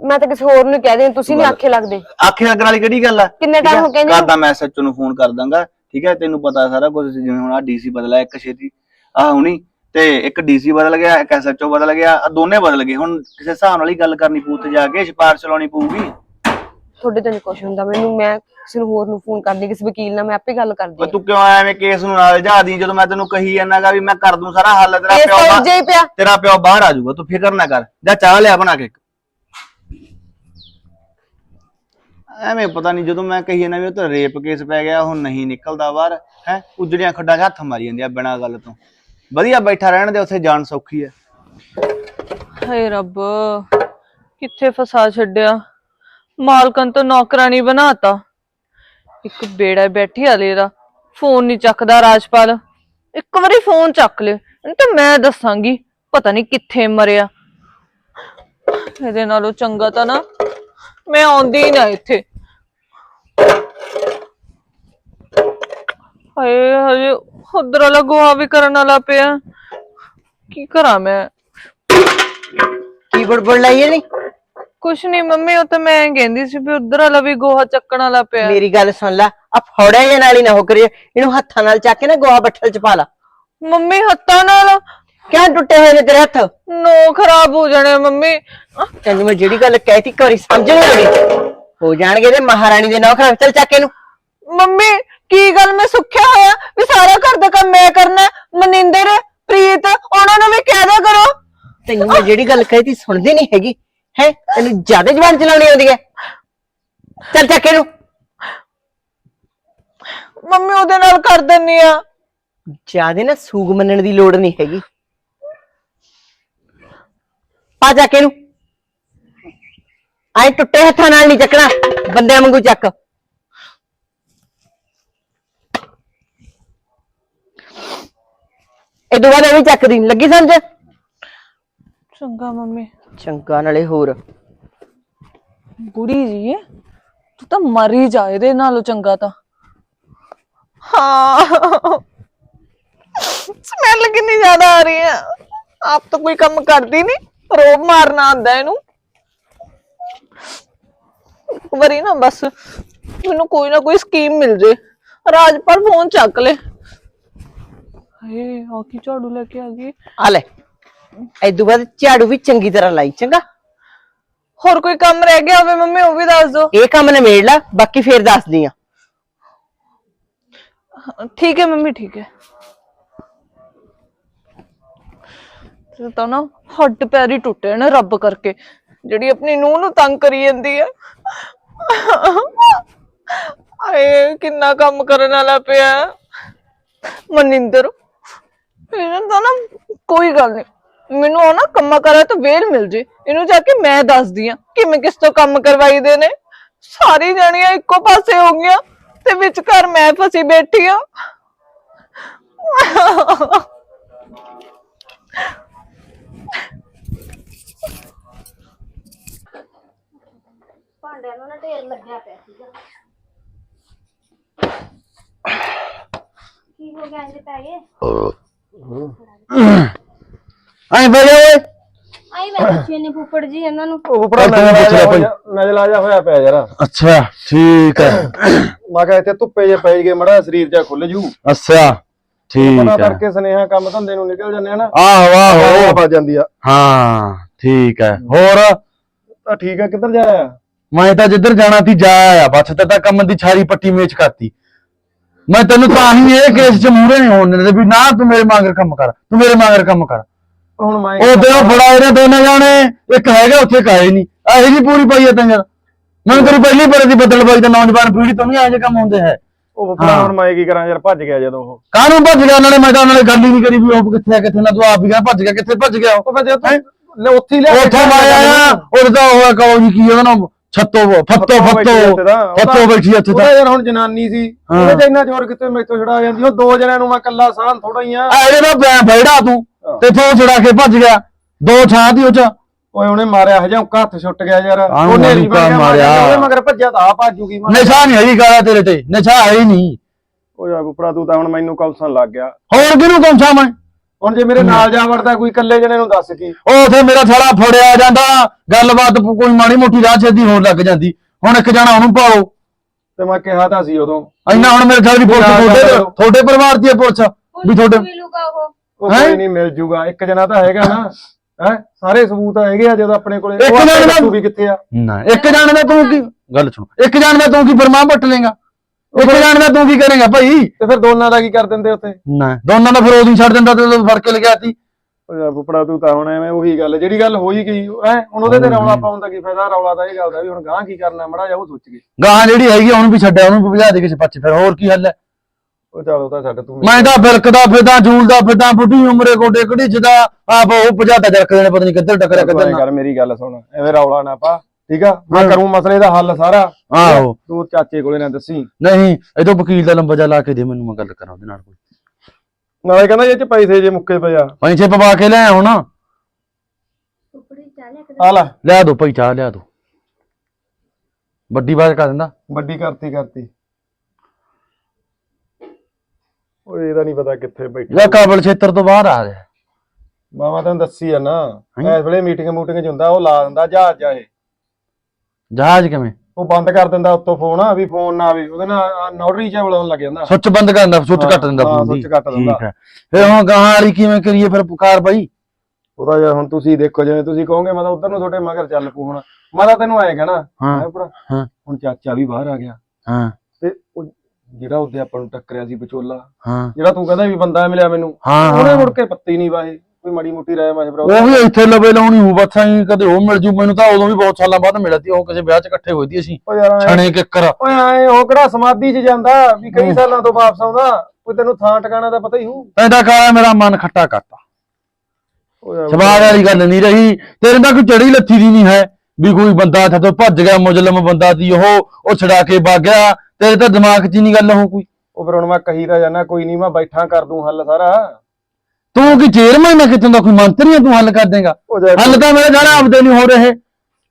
ਮੈਂ ਤਾਂ ਕਿਸੇ ਹੋਰ ਨੂੰ ਕਹਿ ਦੇਣੀ ਤੁਸੀਂ ਨਹੀਂ ਆਖੇ ਲੱਗਦੇ। ਆਖੇ ਲੱਗਣ ਵਾਲੀ ਕਿਹੜੀ ਗੱਲ ਆ? ਕਿੰਨੇ time ਹੋ ਗਏ ਨੇ? ਕਰਦਾ ਮੈਂ ਸੱਚੋ ਨੂੰ ਫੋਨ ਕਰ ਦਾਂਗਾ ਠੀਕ ਹੈ ਤੈਨੂੰ ਪਤਾ ਸਾਰਾ ਕੁਝ ਜਿਵੇਂ ਹੁਣ ਆ ਡੀਸੀ ਬਦਲਿਆ ਇੱਕ ਛੇਤੀ। ਆ ਹੁਣੀ ਤੇ ਇੱਕ ਡੀਸੀ ਬਦਲ ਗਿਆ ਇੱਕ ਐਸਐਚਓ ਬਦਲ ਗਿਆ ਆ ਦੋਨੇ ਬਦਲ ਗਏ। ਹੁਣ ਕਿਸੇ ਹਿਸਾਬ ਨਾਲ ਹੀ ਗੱਲ ਕਰਨੀ ਪਊ ਤੇ ਜਾ ਕੇ ਸਿਫਾਰਿਸ਼ ਚਲਾਉਣੀ ਪਊਗੀ। ਤੁਹਾਡੇ ਤੋਂ ਨਹੀਂ ਕੁਝ ਹੁੰਦਾ ਮੈਨੂੰ ਮੈਂ ਕਿਸੇ ਨੂੰ ਹੋਰ ਨੂੰ ਫੋਨ ਕਰਦੀ ਕਿਸੇ ਵਕੀਲ ਨਾਲ ਮੈਂ ਆਪੇ ਗੱਲ ਕਰਦੀ ਤੂੰ ਕਿਉਂ ਐਵੇਂ ਕੇਸ ਨੂੰ ਨਾਲ ਜਾਦੀ ਜਦੋਂ ਮੈਂ ਤੈਨੂੰ ਕਹੀ ਜਾਂਦਾਗਾ ਵੀ ਮੈਂ ਕਰ ਦੂੰ ਸਾਰਾ ਹੱਲ ਤੇਰਾ ਪਿਓ ਤੋਂ ਬਾਹਰ- ਪਿਆ। ਤੇਰਾ ਪਿਓ ਬਾਹਰ ਆ ਜਾਊਗਾ ਤੂੰ ਫਿਕਰ ਨਾ ਕਰ। ਜਾ ਚਾਹ ਲਿਆ ਬਣਾ ਕੇ ਐਵੇਂ ਪਤਾ ਨਹੀਂ ਜਦੋਂ ਮੈਂ ਕਹੀ ਜਾਂਦਾ ਵੀ ਉਹ ਤਾਂ ਰੇਪ ਕੇਸ ਪੈ ਗਿਆ ਹੁਣ ਨਹੀਂ ਨਿਕਲਦਾ ਬਾਹਰ ਹੈ? ਉਜੜੀਆਂ ਖੱਡਾਂ 'ਚ ਹੱਥ ਮਾਰੀ ਜਾਂਦੀਆਂ ਬਿਨਾਂ ਗੱਲ ਤੋਂ। ਵਧੀਆ ਬੈਠਾ ਰਹਿਣ ਦੇ, ਉੱਥੇ ਜਾਨ ਸੌਖੀ ਹੈ। ਹਾਏ ਰੱਬ, ਕਿੱਥੇ ਫਸਾ ਛੱਡਿਆ? ਮਾਲਕਨ ਤੋਂ ਨੌਕਰਾਨੀ ਬਣਾਤਾ। ਇੱਕ ਬੇੜਾ ਬੈਠੀ ਹਲੇ ਦਾ ਫੋਨ ਨਹੀਂ ਚੱਕਦਾ ਰਾਜਪਾਲ। ਇੱਕ ਵਾਰੀ ਫੋਨ ਚੱਕ ਲੈ। ਨਹੀਂ ਤਾਂ ਮੈਂ ਦੱਸਾਂਗੀ, ਪਤਾ ਨਹੀਂ ਕਿੱਥੇ ਮਰਿਆ। ਇਹਦੇ ਨਾਲੋਂ ਚੰਗਾ ਤਾਂ ਨਾ, ਮੈਂ ਆਉਂਦੀ ਹੀ ਨਾ ਇੱਥੇ। ਹਾਏ ਹਜੇ ਉਧਰ ਵਾਲਾ ਗੋਹਾ ਵੀ ਕਰਨ ਵਾਲਾ ਪਿਆ। ਕੀ ਕਰਾਂ ਮੈਂ? ਕੀ ਬੜਬੜ ਲਾਈ ਨਹੀਂ? ਕੁਛ ਨਹੀਂ ਮੰਮੀ ਉਹ ਤਾਂ ਮੈਂ ਕਹਿੰਦੀ ਸੀ ਵੀ ਉਧਰ ਵਾਲਾ ਵੀ ਗੋਹਾ ਚੱਕਣ ਵਾਲਾ ਪਿਆ। ਮੇਰੀ ਗੱਲ ਸੁਣ ਲੈ ਆ ਫੌੜਿਆਂ ਜੇ ਨਾਲ ਹੀ ਨਾ ਹੋ ਕਰੀ ਇਹਨੂੰ ਹੱਥਾਂ ਨਾਲ ਚੱਕ ਕੇ ਨਾ ਗੋਹਾ ਬੱਠਲ ਚ ਪਾ ਲਾ। ਮੰਮੀ ਹੱਥਾਂ ਨਾਲ? ਕਿਉਂ ਟੁੱਟੇ ਹੋਏ ਨੇ ਤੇਰੇ ਹੱਥ? ਨੋ ਖਰਾਬ ਹੋ ਜਾਣੇ ਮੰਮੀ। ਤੈਨੂੰ ਮੈਂ ਜਿਹੜੀ ਗੱਲ ਕਹਿਤੀ ਇੱਕ ਵਾਰੀ ਸਮਝ ਨਹੀਂ ਲੱਗੀ ਹੋ ਜਾਣਗੇ ਤੇ ਮਹਾਰਾਣੀ ਦੇ ਨੌ ਖਰਾਬ ਚੱਲ ਚੱਕ ਇਹਨੂੰ। ਮੰਮੀ ਕੀ ਗੱਲ ਮੈਂ ਸੁੱਖਿਆ ਹੋਇਆ ਵੀ ਸਾਰਾ ਘਰ ਦਾ ਕੰਮ ਮੈਂ ਕਰਨਾ? ਮਨਿੰਦਰ ਪ੍ਰੀਤ ਉਹਨਾਂ ਨੂੰ ਵੀ ਕਹਿ ਦਿਆ ਕਰੋ। ਤੈਨੂੰ ਮੈਂ ਜਿਹੜੀ ਗੱਲ ਕਹਿਤੀ ਸੁਣਦੀ ਨਹੀਂ ਹੈਗੀ। ਹੈ? ਤੈਨੂੰ ਜ਼ਿਆਦਾ ਜ਼ਬਾਨ ਚਲਾਉਣੀ ਆਉਂਦੀ ਹੈ। ਚੱਲ ਚੱਕ ਇਹਨੂੰ। ਮੰਮੀ ਉਹਦੇ ਨਾਲ ਕਰ ਦਿੰਨੀ ਆ। ਜ਼ਿਆਦਾ ਨਾ ਸੂਗ ਮੰਨਣ ਦੀ ਲੋੜ ਨਹੀਂ ਹੈਗੀ। ਪਾ ਜਾ ਕੇ ਇਹਨੂੰ। ਐ ਟੁੱਟੇ ਹੱਥਾਂ ਨਾਲ ਨਹੀਂ ਚੱਕਣਾ। ਬੰਦਿਆਂ ਵਾਂਗੂ ਚੱਕ। ਇਹ ਤੋਂ ਬਾਅਦ ਐਵੇਂ ਚੱਕਦੀ ਨੀ, ਲੱਗੀ ਸਮਝ? ਚੰਗਾ ਮੰਮੀ। ਚੰਗਾ ਨਾਲੇ ਹੋਰ। ਬੁੜੀ ਜੀ ਤੂੰ ਤਾਂ ਮਰ ਹੀ ਜਾ ਇਹਦੇ ਨਾਲੋਂ ਚੰਗਾ ਤਾਂ। ਹਾਂ। ਸਮੈਲ ਕਿੰਨੀ ਜ਼ਿਆਦਾ ਆ ਰਹੀ ਹੈ। ਆਪ ਤਾਂ ਕੋਈ ਕੰਮ ਕਰਦੀ ਨਹੀਂ ਰੋਬ ਮਾਰਨਾ ਆਂਦਾ ਇਹਨੂੰ। ਇੱਕ ਵਾਰੀ ਨਾ ਬਸ ਮੈਨੂੰ ਕੋਈ ਨਾ ਕੋਈ ਸਕੀਮ ਮਿਲ ਜੇ। ਰਾਜਪਾਲ ਫੋਨ ਚੱਕ ਲੈ। ਆ ਕੀ ਝਾੜੂ ਲੈ ਕੇ ਆ ਗਈ? ਆ ਲੈ ਤੋਂ ਬਾਅਦ ਝਾੜੂ ਵੀ ਚੰਗੀ ਤਰ੍ਹਾਂ ਲਾਈ ਚੰਗਾ? ਹੋਰ ਕੋਈ ਕੰਮ ਰਹਿ ਗਿਆ ਹੋਵੇ ਮੰਮੀ ਉਹ ਵੀ ਦੱਸ ਦਿਓ। ਇਹ ਕੰਮ ਨਿਮੇੜ ਲਾ ਬਾਕੀ ਫੇਰ ਦੱਸਦੀ ਆ। ਠੀਕ ਹੈ ਮੰਮੀ ਠੀਕ ਹੈ। ਤੇ ਤਾਂ ਨਾ ਹੱਡ ਪੈਰ ਟੁੱਟੇ ਨੇ ਰੱਬ ਕਰਕੇ ਜਿਹੜੀ ਆਪਣੀ ਨੂੰਹ ਨੂੰ ਤੰਗ ਕਰੀ ਜਾਂਦੀ ਹੈ ਆਏ ਕਿੰਨਾ ਕੰਮ ਕਰਨ ਵਾਲਾ ਪਿਆ। ਮਨਿੰਦਰ ਇਹਨਾਂ ਦਾ ਨਾ ਕੋਈ ਗੱਲ ਨਹੀਂ ਮੈਨੂੰ ਉਹ ਨਾ ਕੰਮਾਂ ਕਰਾ ਤਾਂ ਵੇਲ ਮਿਲ ਜੇ। ਇਹਨੂੰ ਜਾ ਕੇ ਮੈਂ ਦੱਸਦੀ ਆ ਕਿ ਕਿਸ ਤੋਂ ਕੰਮ ਕਰਵਾਈਦੇ ਨੇ। ਸਾਰੀ ਜਣੀਆਂ ਇੱਕੋ ਪਾਸੇ ਹੋ ਗਈਆਂ ਤੇ ਵਿਚਕਾਰ ਮੈਂ ਫਸੀ ਬੈਠੀ ਆ। ਭਾਂਡਿਆਂ ਨੂੰ ਨਾ ਢੇਰ ਲੱਗਿਆ ਪਿਆ ਸੀਗਾ। ਕੀ ਹੋ ਗਿਆ ਇੰਜ ਪੈ ਗਏ? ਐਂ ਬਈ ਓਏ। ਆਈ ਮੈਂ ਪੁੱਛੀ ਨੇ ਫੁੱਫੜ ਜੀ ਇਹਨਾਂ ਨੂੰ ਉਹ ਬੜਾ ਤੈਨੂੰ ਪੁੱਛ ਲਿਆ ਭਾਈ। ਨਜ਼ਲ ਆ ਜਾ ਹੋਇਆ ਪਿਆ ਯਾਰ ਅੱਛਾ ਠੀਕ ਹੈ ਮੈਂ ਕਿਹਾ ਇੱਥੇ ਧੁੱਪੇ ਜੇ ਪੈ ਗਏ ਮੜਾ ਸਰੀਰ ਜਿਹਾ ਖੁੱਲ ਜੂ। ਅੱਛਾ ਠੀਕ ਪਤਾ ਹੈ ਕਰਕੇ ਸੁਨੇਹਾ ਕੰਮ ਧੰਦੇ ਨੂੰ ਨਿਕਲ ਜੰਨੇ ਆ ਨਾ। ਆਹੋ ਆਹੋ। ਆ ਜਾਂਦੀ ਆ। ਹਾਂ ਠੀਕ ਹੈ। ਹੋਰ? ਤਾਂ ਠੀਕ ਆ ਕਿੱਧਰ ਜਾਇਆ ਮੈਂ ਤਾਂ ਜਿੱਧਰ ਜਾਣਾ ਸੀ ਜਾ ਆਇਆ। ਬਸ ਤੇ ਤਾਂ ਕੰਮ ਦੀ ਛਾਰੀ ਪੱਟੀ ਮੇਚ ਕਰਤੀ। ਮੈਂ ਤੈਨੂੰ ਤਾਂ ਹੀ ਇਹ ਕੇਸ ਚ ਮੂਰੇ ਨਹੀਂ ਹੋਣ ਦਿੰਦੇ ਵੀ ਨਾ ਤੂੰ ਮੇਰੇ ਮਾਂਗਰ ਕੰਮ ਕਰ ਤੂੰ ਮੇਰੇ ਮਾਂਗਰ ਕੰਮ ਕਰ। ਹੁਣ ਮੈਂ ਉਹ ਉਹ ਫੜਾ ਇਹਨੇ ਦੋਨੇ ਜਾਣੇ ਇੱਕ ਹੈਗਾ ਉੱਥੇ ਕਾਏ ਨਹੀਂ। ਇਹੀ ਜੀ ਪੂਰੀ ਪਈ ਹੈ ਤੈਨੂੰ ਮੈਨੂੰ ਤੇਰੀ ਪਹਿਲੀ ਵਾਰ ਦੀ ਬਦਲ ਪਾਈ ਤਾਂ ਨੌਜਵਾਨ ਪੀੜ੍ਹੀ ਤੋਂ ਨਹੀਂ ਇਹੋ ਜਿਹੇ ਕੰਮ ਹੁੰਦੇ ਹੈ। ਉਹ ਹਾਂ। ਹੁਣ ਮੈਂ ਕੀ ਕਰਾਂ ਯਾਰ ਭੱਜ ਗਿਆ ਜਦੋਂ ਉਹ। ਕਾਹਨੂੰ ਭੱਜ ਗਿਆ? ਨਾਲੇ ਮੈਂ ਤਾਂ ਨਾਲੇ ਗੱਲ ਹੀ ਨਹੀਂ ਕਰੀ ਵੀ ਉਹ ਕਿੱਥੇ ਆ ਕਿੱਥੇ ਨਾ ਤੂੰ ਆਪ ਹੀ ਗਿਆ ਭੱਜ ਗਿਆ ਕਿੱਥੇ ਭੱਜ ਗਿਆ ਉਹ? ਉਹ ਫਿਰ ਤੂੰ ਲੈ ਉੱਥੇ ਹੀ ਕੇ ਉੱਥੋਂ ਮੈਂ ਆਇਆ ਉਹਦਾ ਉਹ ਕਹੋ ਜੀ ਕੀ ਉਹਦਾ ਨਾਮ। ਛੱਤੋ ਫੱਤੋ ਫੱਤੋ ਫੱਤੋ ਬੈਠੀ ਉਹਦਾ ਤਾਂ। ਯਾਰ ਹੁਣ ਜਨਾਨੀ ਸੀ। ਉਹਦੇ ਚ ਇੰਨਾ ਜ਼ੋਰ ਕਿਤੇ ਮੇਥੋਂ ਛੜਾ ਜਾਂਦੀ। ਉਹ ਦੋ ਜਣਿਆਂ ਨੂੰ ਮੈਂ ਕੱਲਾ ਸਾਹ ਥੋੜਾ ਹੀ ਆ। ਇਹਦਾ ਬੈ ਬੈੜਾ ਤੂੰ। ਤੇ ਫੋਨ ਛੁਡਾ ਕੇ ਭੱਜ ਗਿਆ। ਦੋ ਥਾਂ ਦੀ ਉਹ ਚ। ਓਏ ਉਹਨੇ ਮਾਰਿਆ ਹਜਾਂਕਾ ਹੱਥ ਛੁੱਟ ਗਿਆ ਯਾਰ। ਉਹਨੇ ਹਜ਼ਾਂਕਾ ਮਾਰਿਆ? ਉਹਦੇ ਮਗਰ ਭੱਜਿਆ ਤਾਂ ਆ ਭੱਜੂਗੀ ਨਸ਼ਾ ਨਹੀਂ ਹੈਗੀ ਕਾਲਾ ਤੇਰੇ ਤੇ। ਨਸ਼ਾ ਹੈ ਹੀ ਨਹੀਂ। ਓਏ ਆ ਗੁਪੜਾ ਤੂੰ ਤਾਂ ਹੁਣ ਮੈਨੂੰ ਕੌਲਸਣ ਲੱਗ ਗਿਆ। ਹੋਰ ਕਿਹਨੂੰ ਕੌਂਸਾ ਮੈਂ? ਹੁਣ ਜੇ ਮੇਰੇ ਨਾਲ ਜਾ ਵੜਦਾ ਕੋਈ ਇਕੱਲੇ ਜਣੇ ਨੂੰ ਦੱਸ ਕੀ। ਉਹ ਉਥੇ ਮੇਰਾ ਸਾਲਾ ਫੜਿਆ ਜਾਂਦਾ ਗੱਲਬਾਤ ਕੋਈ ਮਾੜੀ ਮੋਟੀ ਰਾਹ ਛੇਦੀ ਹੋਣ ਲੱਗ ਜਾਂਦੀ। ਹੁਣ ਇੱਕ ਜਣਾ ਉਹਨੂੰ ਪਾਓ। ਤੇ ਮੈਂ ਕਿਹਾ ਤਾਂ ਸੀ ਉਦੋਂ। ਇੰਨਾ ਹੁਣ ਮੇਰੇ ਸਾਲੀ ਪੁਲਿਸ ਨਾ, ਨਾ, ਤੁਹਾਡੇ। ਤੁਹਾਡੇ ਪਰਿਵਾਰ ਦੀ ਹੈ ਪੁਲਿਸ ਵੀ ਤੁਹਾਡੇ ਮਿਲੂਗਾ ਉਹ। ਉਹ ਹੈਂ? ਕੋਈ ਨਹੀਂ ਮਿਲ ਜੂਗਾ। ਇੱਕ ਜਣਾ ਤਾਂ ਹੈਗਾ ਨਾ। ਹੈ? ਸਾਰੇ ਸਬੂਤ ਹੈਗੇ ਆ ਜਦੋਂ ਆਪਣੇ ਕੋਲੇ। ਇੱਕ ਉਹ ਆਪੇ ਜਣੇ ਦਾ- ਦੱਸੂ ਵੀ ਕਿੱਥੇ ਆ। ਨਾ ਇੱਕ ਜਾਣ ਦਾ ਤੂੰ ਕੀ ਗੱਲ ਸੁਣ। ਇੱਕ ਜਾਣ ਦਾ ਤੂੰ ਕੀ ਫਰਮਾਨ ਪੱਟ ਲੇਗਾ ਇੱਕ ਜਾਣ ਦਾ ਤੂੰ ਕੀ ਕਰੇਗਾ ਭਾਈ? ਤੇ ਫਿਰ ਦੋਨਾਂ ਦਾ ਕੀ ਕਰ ਦਿੰਦੇ ਉੱਥੇ? ਨਾ। ਦੋਨਾਂ ਦਾ ਫਿਰ ਉਹਦੀ ਛੱਡ ਦਿੰਦਾ ਤੇ ਫੜ ਕੇ ਲਗਿਆ ਤੀ ਬੁਪੜਾ ਤੂੰ ਤਾਂ ਹੁਣ ਐਵੇਂ ਉਹੀ ਗੱਲ ਜਿਹੜੀ ਗੱਲ ਹੋਈ ਗਈ ਹੈ? ਹੁਣ ਉਹਦੇ ਤੇ ਰੌਲਾ ਪਾਉਣ ਦਾ ਕੀ ਫਾਇਦਾ? ਰੌਲਾ ਤਾਂ ਇਹ ਗੱਲ ਦਾ ਵੀ ਹੁਣ ਗਾਂ ਕੀ ਕਰਨਾ ਮੜਾ ਜਾ ਉਹ ਸੋਚ ਕੇ। ਗਾਂ ਜਿਹੜੀ ਹੈਗੀ ਉਹਨੂੰ ਵੀ ਛੱਡਿਆ ਉਹਨੂੰ ਵੀ ਭਜਾ ਦੇ ਕਿਸੇ ਪਾਸੇ ਫਿਰ ਹੋਰ ਕੀ ਹੱਲ ਹੈ? ਉਹ ਚਲੋ ਤਾਂ ਛੱਡ ਤੂੰ ਮੈਂ ਤਾਂ ਫਿਰਕਦਾ ਫਿਰਦਾ ਝੂਲਦਾ ਫਿਰਦਾ ਬੁੱਢੀ ਉਮਰੇ ਗੋਡੇ ਕੜੀ ਜਦਾ ਆਪ ਉਹ ਭਜਾਦਾ ਜਰਕਦੇ ਨੇ ਪਤਾ ਨਹੀਂ ਕਿੱਧਰ ਟਕਰਿਆ ਕਿੱਧਰ ਨਾ। ਕਰ ਮੇਰੀ ਗੱਲ ਸੁਣ। ਐਵੇਂ ਰੌਲਾ ਨਾ ਪਾ। ਠੀਕ ਆ? ਮੈਂ। ਕਰੂੰ ਮਸਲੇ ਦਾ ਹੱਲ ਸਾਰਾ। ਆਹੋ। ਤੂੰ ਚਾਚੇ ਕੋਲੇ ਨਾ ਦੱਸੀ। ਨਹੀਂ ਇਹਦੋਂ ਵਕੀਲ ਦਾ ਲੰਬਾ ਜਾ ਲਾ ਕੇ ਦੇ ਮੈਨੂੰ ਮੈਂ ਗੱਲ ਕਰਾਂ ਉਹਦੇ ਨਾਲ ਕੋਈ। ਨਾਲੇ ਕਹਿੰਦਾ ਇਹ ਚ ਪੈਸੇ ਜੇ ਮੁੱਕੇ ਪਏ ਆ। ਪੈਸੇ ਪਵਾ ਕੇ ਲੈ ਜੀ ਕੇ ਆ ਲੈ। ਲਿਆ ਦੋ ਭਾਈ ਚਾਹ ਲਿਆ ਦੋ। ਵੱਡੀ ਬਾਤ ਕਰ ਦਿੰਦਾ। ਵੱਡੀ ਕਰਤੀ ਕਰਤੀ। ਓਏ ਇਹਦਾ ਨਹੀਂ ਪਤਾ ਕਿੱਥੇ ਬੈਠਾ। ਜਾਂ ਕਾਬਲ ਖੇਤਰ ਤੋਂ ਬਾਹਰ ਆ ਰਿਹਾ। ਮਾਮਾ ਤੈਨੂੰ ਦੱਸੀ ਆ ਨਾ? ਇਸ ਵੇਲੇ ਮੀਟਿੰਗ ਮੂਟਿੰਗ ਚ ਹੁੰਦਾ ਉਹ ਲਾ ਦਿੰਦਾ ਜਹਾਜ਼ ਜਾਏ ਜਹਾਜ਼ ਕਿਵੇਂ? ਉਹ ਬੰਦ ਕਰ ਦਿੰਦਾ ਉੱਤੋਂ ਫੋਨ ਆ ਵੀ ਫੋਨ ਨਾ ਆਵੇ ਉਹਦੇ ਨਾਲ ਨੋਟਰੀ ਚ ਬੁਲਾਉਣ ਲੱਗ ਜਾਂਦਾ। ਸੁੱਚ ਬੰਦ ਕਰ ਦਿੰਦਾ ਸੁੱਚ ਕੱਟ ਦਿੰਦਾ ਹਾਂ, ਫੋਨ ਦੀ। ਸੁੱਚ ਕੱਟ ਦਿੰਦਾ। ਠੀਕ ਹੈ। ਫਿਰ ਹੁਣ ਗਾਂ ਵਾਲੀ ਕਿਵੇਂ ਕਰੀਏ ਫਿਰ ਪੁਕਾਰ ਬਾਈ? ਉਹਦਾ ਯਾਰ ਹੁਣ ਤੁਸੀਂ ਦੇਖੋ ਜਿਵੇਂ ਤੁਸੀਂ ਕਹੋਗੇ ਮੈਂ ਤਾਂ ਉਧਰ ਨੂੰ ਤੁਹਾਡੇ ਮਗਰ ਚੱਲ ਪੂ ਹੁਣ। ਮੈਂ ਤਾਂ ਤੈਨੂੰ ਐਂ ਕਹਿਣਾ ਹਾਂ ਭਰਾ ਹਾਂ। ਹੁਣ ਚਾਚਾ ਵੀ ਬਾਹਰ ਆ ਗਿਆ। ਹਾਂ। ਤੇ ਉਹ ਜਿਹੜਾ ਉਹਦੇ ਆਪਾਂ ਨੂੰ ਟੱਕਰਿਆ ਸੀ ਵਿਚੋਲਾ ਹਾਂ। ਜਿਹੜਾ ਤੂੰ ਕਹਿੰਦਾ ਵੀ ਬੰਦਾ ਮਿਲਿਆ ਮੈਨੂੰ ਹਾਂ, ਉਹਨੇ ਹਾਂ। ਮੁੜ ਕੇ ਪੱਤੀ ਨਹੀਂ ਵਾਹੇ। ਕੋਈ ਮਾੜੀ ਮੋਟੀ ਰਾਇ ਮਾਸ਼ੇ ਭਰਾ ਉਹ ਵੀ ਇੱਥੇ ਲਵੇ ਲਾਉਣੀ ਹੋ ਬਸ ਐਂ ਕਦੇ ਉਹ ਮਿਲ ਜੂ ਮੈਨੂੰ ਤਾਂ ਉਦੋਂ ਵੀ ਬਹੁਤ ਸਾਲਾਂ ਬਾਅਦ ਮਿਲਿਆ ਤੀ ਉਹ ਕਿਸੇ ਵਿਆਹ 'ਚ ਇਕੱਠੇ ਹੋਈ ਤੀ ਅਸੀਂ ਓ ਯਾਰ ਐਂ- ਛਣੇ ਕਿੱਕਰ। ਓਏ ਐ ਉਹ ਕਿਹੜਾ ਸਮਾਧੀ 'ਚ ਜਾਂਦਾ ਵੀ ਕਈ ਸਾਲਾਂ ਤੋਂ ਵਾਪਸ ਆਉਂਦਾ ਕੋਈ ਤੈਨੂੰ ਥਾਂ ਟਿਕਾਣਾ ਦਾ ਪਤਾ ਹੀ ਹੂ ਪੈਦਾ ਕਾਲਾ ਮੇਰਾ ਮਨ ਖੱਟਾ ਕਰਤਾ। ਓ ਯਾਰ ਸਵਾਦ ਵਾਲੀ ਗੱਲ ਨਹੀਂ ਰਹੀ ਤੇਰੇ ਤਾਂ ਕੋਈ ਚੜੀ ਲੱਥੀ ਦੀ ਨਹੀਂ ਹੈ ਵੀ ਕੋਈ ਬੰਦਾ ਇੱਥੇ ਤੋਂ ਭੱਜ ਗਿਆ ਮੁਜਲਮ ਬੰਦਾ ਸੀ ਉਹ ਉਹ ਛਡਾ ਕੇ ਵਗ ਗਿਆ ਤੇਰੇ ਤਾਂ ਦਿਮਾਗ 'ਚ ਹੀ ਨਹੀਂ ਗੱਲ ਉਹ ਕੋਈ। ਉਹ ਫਿਰ ਹੁਣ ਮੈਂ ਕਹੀ ਤਾਂ ਜਾਣਾ ਕੋਈ ਨਹੀਂ ਮੈਂ ਬੈਠਾ ਕਰ ਦੂੰ ਹੱਲ ਸਾਰਾ। ਤੂੰ ਕੀ ਚੇਅਰਮੈਨ ਹੈ ਕਿਤੋਂ ਦਾ ਕੋਈ ਮੰਤਰੀ ਹੈ ਤੂੰ ਹੱਲ ਕਰ ਦੇਗਾ? ਉਹ ਜੇ ਹੱਲ ਤਾਂ ਮੇਰੇ ਜਾਣਾ ਆਪਦੇ ਨਹੀਂ ਹੋ ਰਹੇ।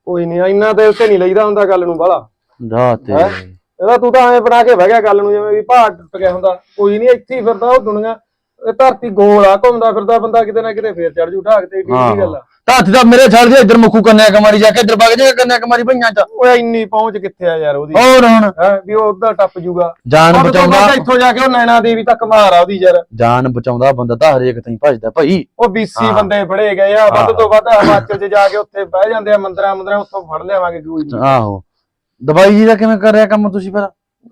ਕੋਈ ਨਹੀਂ ਇੰਨਾ ਤੇ ਉੱਤੇ ਨਹੀਂ ਲਈਦਾ ਹੁੰਦਾ ਗੱਲ ਨੂੰ ਬਾਲਾ। ਜਾ ਤੇ? ਇਹਦਾ ਤੂੰ ਤਾਂ ਐਂ ਬਣਾ ਕੇ ਬਹਿ ਗਿਆ ਗੱਲ ਨੂੰ ਜਿਵੇਂ ਵੀ ਭਾਰ ਟੁੱਟ ਗਿਆ ਹੁੰਦਾ। ਕੋਈ ਨਹੀਂ ਇੱਥੇ ਹੀ ਫਿਰਦਾ ਉਹ ਦੁਨੀਆ। ਇਹ ਧਰਤੀ ਗੋਲ ਆ ਘੁੰਮਦਾ ਫਿਰਦਾ ਬੰਦਾ ਕਿਤੇ ਨਾ ਕਿਤੇ ਫੇਰ ਚੜ ਜੂ ਢਾਕ ਤੇ ਏਡੀ ਹਾਂ। ਕੀ ਗੱਲ ਆ। ਤਾਂ ਹੱਥ ਤਾਂ ਮੇਰੇ ਛੱਡ ਦੇ ਇੱਧਰ ਮੁੱਖੂ ਕੰਨਿਆ ਕਮਾਰੀ ਜਾ ਕੇ ਇੱਧਰ ਵਗ ਜਾ ਕੰਨਿਆ ਕਮਾਰੀ ਭਈਆਂ ਚ। ਓਏ ਇੰਨੀ ਪਹੁੰਚ ਕਿੱਥੇ ਆ ਯਾਰ ਉਹਦੀ? ਹੋਰ ਹੁਣ? ਹੈ ਵੀ ਉਹ ਉਧਰ ਟੱਪ ਜੂਗਾ। ਜਾਨ ਤੋਂ ਬਚਾਉਂਦਾ। ਬਾਅਦ ਇੱਥੋਂ ਜਾ ਕੇ ਉਹ ਨੈਣਾ ਦੇਵੀ ਤੱਕ ਮਾਰ ਆ ਉਹਦੀ ਯਾਰ। ਜਾਨ ਬਚਾਉਂਦਾ ਬੰਦਾ ਤਾਂ ਹਰੇਕ ਥਾਂ ਭਜਦਾ ਭਾਈ। ਉਹ ਬੀਸੀ ਹਾਂ। ਬੰਦੇ ਫੜੇ ਗਏ ਆ ਵੱਧ ਹਾਂ। ਤੋਂ ਵੱਧ ਹਿਮਾਚਲ 'ਚ ਜਾ ਕੇ ਉੱਥੇ ਬਹਿ ਜਾਂਦੇ ਆ ਮੰਦਰਾਂ ਮੰਦਰਾਂ ਉੱਥੋਂ ਫੜ ਲਿਆਵਾਂਗੇ ਕੋਈ ਨੀ। ਆਹੋ। ਦਵਾਈ ਜੀ ਦਾ ਕਿਵੇਂ ਕਰ ਰਿਹਾ ਕੰਮ ਤੁਸੀਂ ਫਿਰ?